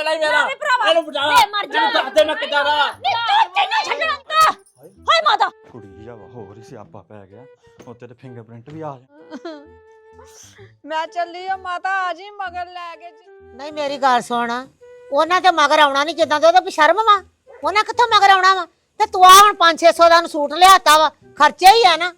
ਪਾਗਲ ਹੈ ਮੇਰਾ ਵੀ ਭਰਾਵਾ, ਇਹਨੂੰ ਬਚਾ ਵੇ ਮਰ ਜਾ। ਇਹਨੂੰ ਦੱਸ ਦੇ ਮੈਂ ਕਿੱਦਾਂ ਦਾ ਨੀ ਤੂੰ ਤੈਨੂੰ ਛੱਡਣਾ ਤਾ ਹਾਏ ਮਾਤਾ। ਕੁੜੀ ਜਾ ਵਾ ਹੋਰ ਹੀ ਸਿਆਪਾ ਪੈ ਗਿਆ। ਉੱਤੇ ਤੇ ਫਿੰਗਰਪ੍ਰਿੰਟ ਵੀ ਆ ਗਿਆ ਮੈਂ ਚੱਲੀ ਆ ਮਾਤਾ ਆ ਜੀ ਮਗਰ ਲੈ ਕੇ ਜੀ। ਨਹੀਂ ਮੇਰੀ ਗੱਲ ਸੁਣ। ਉਹਨਾਂ ਤੇ ਮਗਰ ਆਉਣਾ ਨਹੀਂ ਜਿੱਦਾਂ ਦੇ ਉਹਦੇ ਬਸ਼ਰਮ ਵਾ। ਉਹਨਾਂ ਕਿੱਥੋਂ ਮਗਰ ਆਉਣਾ ਵਾ? ਤੇ ਤੂੰ ਆ ਹੁਣ 5-600 ਦਾ ਨੂੰ ਸੂਟ ਲਿਆਤਾ ਵਾ। ਖਰਚੇ ਹੀ ਆ ਨਾ।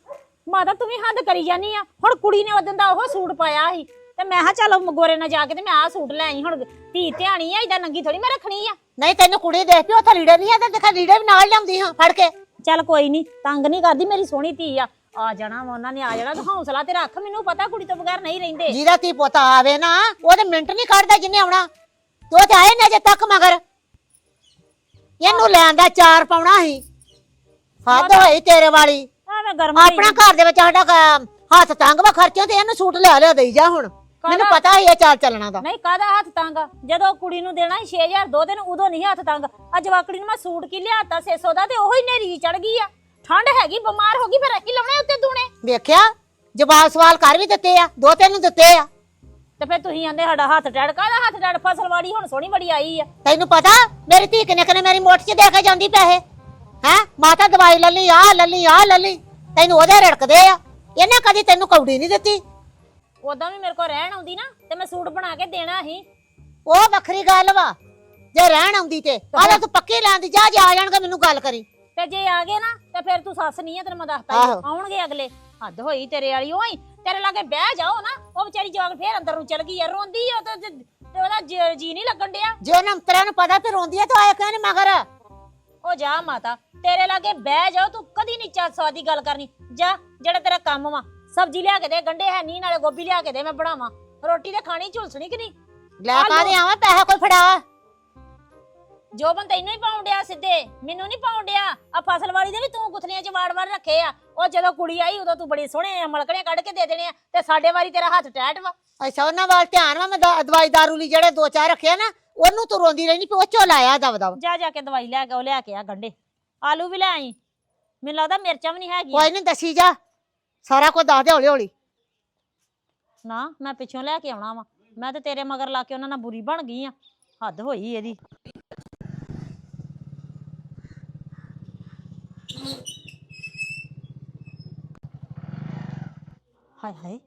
ਮਾਤਾ ਤੂੰ ਵੀ ਹੱਦ ਕਰੀ ਜਾਨੀ ਆ। ਹੁਣ ਕੁੜੀ ਨੇ ਉਦੋਂ ਦਾ ਉਹ ਸੂਟ ਪਾਇਆ ਸੀ। ਤੇ ਮੈਂ ਕਿਹਾ ਚੱਲ ਗੋਰੇ ਨਾਲ ਜਾ ਕੇ ਤੇ ਮੈਂ ਆਹ ਸੂਟ ਲੈ ਆਈ ਹੁਣ ਧੀ ਧਿਆਣੀ ਆ ਇਦਾਂ ਨੰਗੀ ਥੋੜੀ ਮੈਂ ਰੱਖਣੀ ਆ। ਨਹੀਂ ਤੈਨੂੰ ਕੁੜੀ ਦੇਖ ਪਿਓ ਉੱਥੇ ਲੀੜੇ ਨਹੀਂ ਆ ਤੇ ਦੇਖਾ ਲੀੜੇ ਵੀ ਨਾਲ ਲਿਆਉਂਦੀ ਹਾਂ ਫੜ ਕੇ। ਚੱਲ ਕੋਈ ਨਹੀਂ ਤੰਗ ਨਹੀਂ ਕਰਦੀ ਮੇਰੀ ਸੋਹਣੀ ਧੀ ਆ। ਆ ਜਾਣਾ ਵਾ ਉਹਨਾਂ ਨੇ ਆ ਜਾਣਾ ਤੂੰ ਹੌਸਲਾ ਤੇ ਰੱਖ ਮੈਨੂੰ ਪਤਾ ਕੁੜੀ ਤੋਂ ਬਗੈਰ ਨਹੀਂ ਰਹਿੰਦੇ। ਜਿਹਦਾ ਤੀ ਪੁੱਤ ਆਵੇ ਨਾ ਉਹਦੇ ਮਿੰਟ ਨਹੀਂ ਕੱਢਦਾ ਜਿੰਨੇ ਆਉਣਾ। ਤੂੰ ਤੇ ਆਏ ਨੇ ਅਜੇ ਤੱਕ ਮਗਰ। ਇਹਨੂੰ ਲੈਣ ਦਾ ਚਾਰ ਪਾਉਣਾ ਸੀ। ਹੱਦ ਹੋਈ ਤੇਰੇ ਵਾਲੀ। ਗਰਮ ਆਪਣਾ ਘਰ ਦੇ ਵਿੱਚ ਸਾਡਾ ਕ- ਹੱਥ ਤੰਗ ਵਾ ਖਰਚੇ ਤੇ ਇਹਨੂੰ ਸੂਟ ਲਿਆ ਲਿਆ ਦੇਈ ਜਾ ਹੁਣ। ਮੈਨੂੰ ਕਾਹਦਾ? ਪਤਾ ਹੀ ਇਹ ਚਾਲ ਚੱਲਣਾ ਦਾ। ਨਹੀਂ ਕਾਦਾ ਹੱਥ ਤੰਗ? ਆ? ਜਦੋਂ ਕੁੜੀ ਨੂੰ ਦੇਣਾ ਸੀ 6000 ਦੋ ਦਿਨ ਉਦੋਂ ਨਹੀਂ ਹੱਥ ਤੰਗ। ਆ ਜਵਾਕੜੀ ਨੂੰ ਮੈਂ ਸੂਟ ਕੀ ਲਿਆਤਾ? 600 ਦਾ ਤੇ ਉਹੀ ਨੇਰੀ ਚੜ ਗਈ ਆ। ਠੰਡ ਹੈਗੀ ਬਿਮਾਰ ਹੋ ਗਈ ਫਿਰ ਕੀ ਲਾਉਣੇ ਉੱਤੇ ਦੂਣੇ ਵੇਖਿਆ? ਜਵਾਬ ਸਵਾਲ ਕਰ ਵੀ ਦਿੱਤੇ ਆ ਦੋ ਤਿੰਨ ਦਿੱਤੇ ਆ। ਤੇ ਫਿਰ ਤੁਸੀਂ ਆਂਦੇ ਸਾਡਾ ਹੱਥ ਟੜ ਕਾਦਾ ਹੱਥ ਟੜ ਫਸਲਵਾੜੀ ਹੁਣ ਸੋਹਣੀ ਬੜੀ ਆਈ ਆ। ਤੈਨੂੰ ਪਤਾ ਮੇਰੀ ਧੀ ਕਿਨੇ ਕਿਨੇ ਮੇਰੀ ਮੋਟ 'ਚ ਦੇ ਕੇ ਜਾਂਦੀ ਪੈਸੇ? ਹੈ? ਮਾਤਾ ਦਵਾਈ ਲੱਲੀ ਆ ਲੱਲੀ ਆ ਲੱਲੀ ਤੈਨੂੰ ਉਹਦੇ ਰੜਕਦੇ ਆ। ਇਹਨੇ ਕਦੀ ਤੈਨੂੰ ਕੌੜੀ ਨਹੀਂ ਦਿੱਤੀ? ਉਦਾਂ ਵੀ ਮੇਰੇ ਕੋਲ ਰਹਿਣ ਆਉਂਦੀ ਨਾ ਤੇ ਮੈਂ ਸੂਟ ਬਣਾ ਕੇ ਦੇਣਾ ਸੀ ਉਹ ਵੱਖਰੀ ਗੱਲ ਵਾ ਜੇ ਰਹਿਣ ਆਉਂਦੀ ਤੇ ਆਲਾ ਤੂੰ ਪੱਕੀ ਲਾਂਦੀ ਜਾ ਜੇ ਆ ਜਾਣਗੇ ਮੈਨੂੰ ਗੱਲ ਕਰੀ। ਤੇ ਜੇ ਆ ਗਏ ਨਾ ਤੇ ਫਿਰ ਤੂੰ ਸੱਸ ਨਹੀਂ ਆ ਤੈਨੂੰ ਮੈਂ ਦੱਸਤਾ ਆਹੋ। ਆਉਣਗੇ ਅਗਲੇ। ਹੱਦ ਹੋਈ ਤੇਰੇ ਵਾਲੀ ਓਏ ਤੇਰੇ ਲਾਗੇ ਬਹਿ ਜਾਓ ਨਾ ਉਹ ਵਿਚਾਰੀ ਜਾਗ ਫੇਰ ਅੰਦਰ ਨੂੰ ਚਲ ਗਈ ਆ ਰੋਂਦੀ ਆ ਤੇ ਤੇ- ਤੇ ਉਹਦਾ ਜੀ- ਜੀ ਨਹੀਂ ਲੱਗਣ ਡਿਆ। ਜੇ ਉਹਨਾਂ ਅੰਤਰਾਂ ਨੂੰ ਪਤਾ ਤੇ ਰੋਂਦੀ ਆ ਤਾਂ ਆਏ ਕਹਿੰਦੇ ਮਗਰ? ਉਹ ਜਾ ਮਾਤਾ ਤੇਰੇ ਲਾਗੇ ਬਹਿ ਜਾਓ ਤੂੰ ਕਦੀ ਨਹੀਂ ਚੱਜ ਸਵਾਦ ਦੀ ਗੱਲ ਕਰਨੀ। ਜਾ ਜਿਹੜਾ ਤੇਰਾ ਕੰਮ ਵਾ ਸਬਜ਼ੀ ਲਿਆ ਕੇ ਦੇ ਗੰਡੇ ਹੈ ਨਹੀਂ ਨਾਲੇ ਗੋਭੀ ਲਿਆ ਕੇ ਦੇ ਮੈਂ ਬਣਾਵਾਂ। ਰੋਟੀ ਤੇ ਖਾਣੀ ਝੁਲਸਣੀ ਕਿ ਨਹੀਂ? ਲੈ ਆਲੂ। ਕਾਦੇ ਆਵਾਂ ਪੈਸਾ ਕੋਈ ਫੜਾ ਜੋ ਬੰ ਤੈਨੂੰ ਹੀ ਪਾਉਣ ਡਿਆ ਸਿੱਧੇ ਮੈਨੂੰ ਨਹੀਂ ਪਾਉਣ ਡਿਆ। ਆ ਫਸਲ ਵਾਲੀ ਦੇ ਵੀ ਤੂੰ ਗੁੱਥਲੀਆਂ ਚ ਵਾੜ ਵਾੜ ਰੱਖੇ ਆ। ਉਹ ਜਦੋਂ ਕੁੜੀ ਆਈ ਉਦੋਂ ਤੂੰ ਬੜੇ ਸੋਹਣੇ ਮਲਕਣੇ ਕੱਢ ਕੇ ਦੇ ਦੇਣੇ ਆ ਤੇ ਸਾਡੇ ਵਾਰੀ ਤੇਰਾ ਹੱਥ ਟੈਟ ਵਾ। ਅੱਛਾ ਉਹਨਾਂ ਵੱਲ ਧਿਆਨ ਵਾ ਮੈਂ ਦ- ਦਵਾਈ ਦਾਰੂ ਲਈ ਜਿਹੜੇ ਦੋ ਚਾਰ ਰੱਖਿਆ ਨਾ ਉਹਨੂੰ ਤੂੰ ਰੋਂਦੀ ਰਹਿਣੀ ਪਈ ਉਹ ਚੋ ਲਾਇਆ ਦਬ ਦਬ ਜਾ ਜਾ ਕੇ ਦਵਾਈ ਲੈ ਕੇ ਉਹ ਲਿਆ ਕੇ ਆ ਗੰਡੇ। ਆਲੂ ਵੀ ਲੈ ਆਈ। ਮੈਨੂੰ ਲੱਗਦਾ ਮਿਰਚਾਂ ਵੀ ਨਹੀਂ ਹੈਗੀਆਂ। ਕੋਈ ਨਹੀਂ ਦੱਸੀ ਜਾ। ਸਾਰਾ ਕੁਝ ਦੱਸ ਦੇ ਹੌਲੀ ਹੌਲੀ ਨਾ, ਮੈਂ ਪਿੱਛੋਂ ਲੈ ਕੇ ਆਉਣਾ ਵਾ। ਮੈਂ ਤੇ ਤੇਰੇ ਮਗਰ ਲਾ ਕੇ ਉਹਨਾਂ ਨਾਲ ਬੁਰੀ ਬਣ ਗਈ ਆ। ਹੱਦ ਹੋਈ ਇਹਦੀ। ਹਾਏ ਹਾਏ,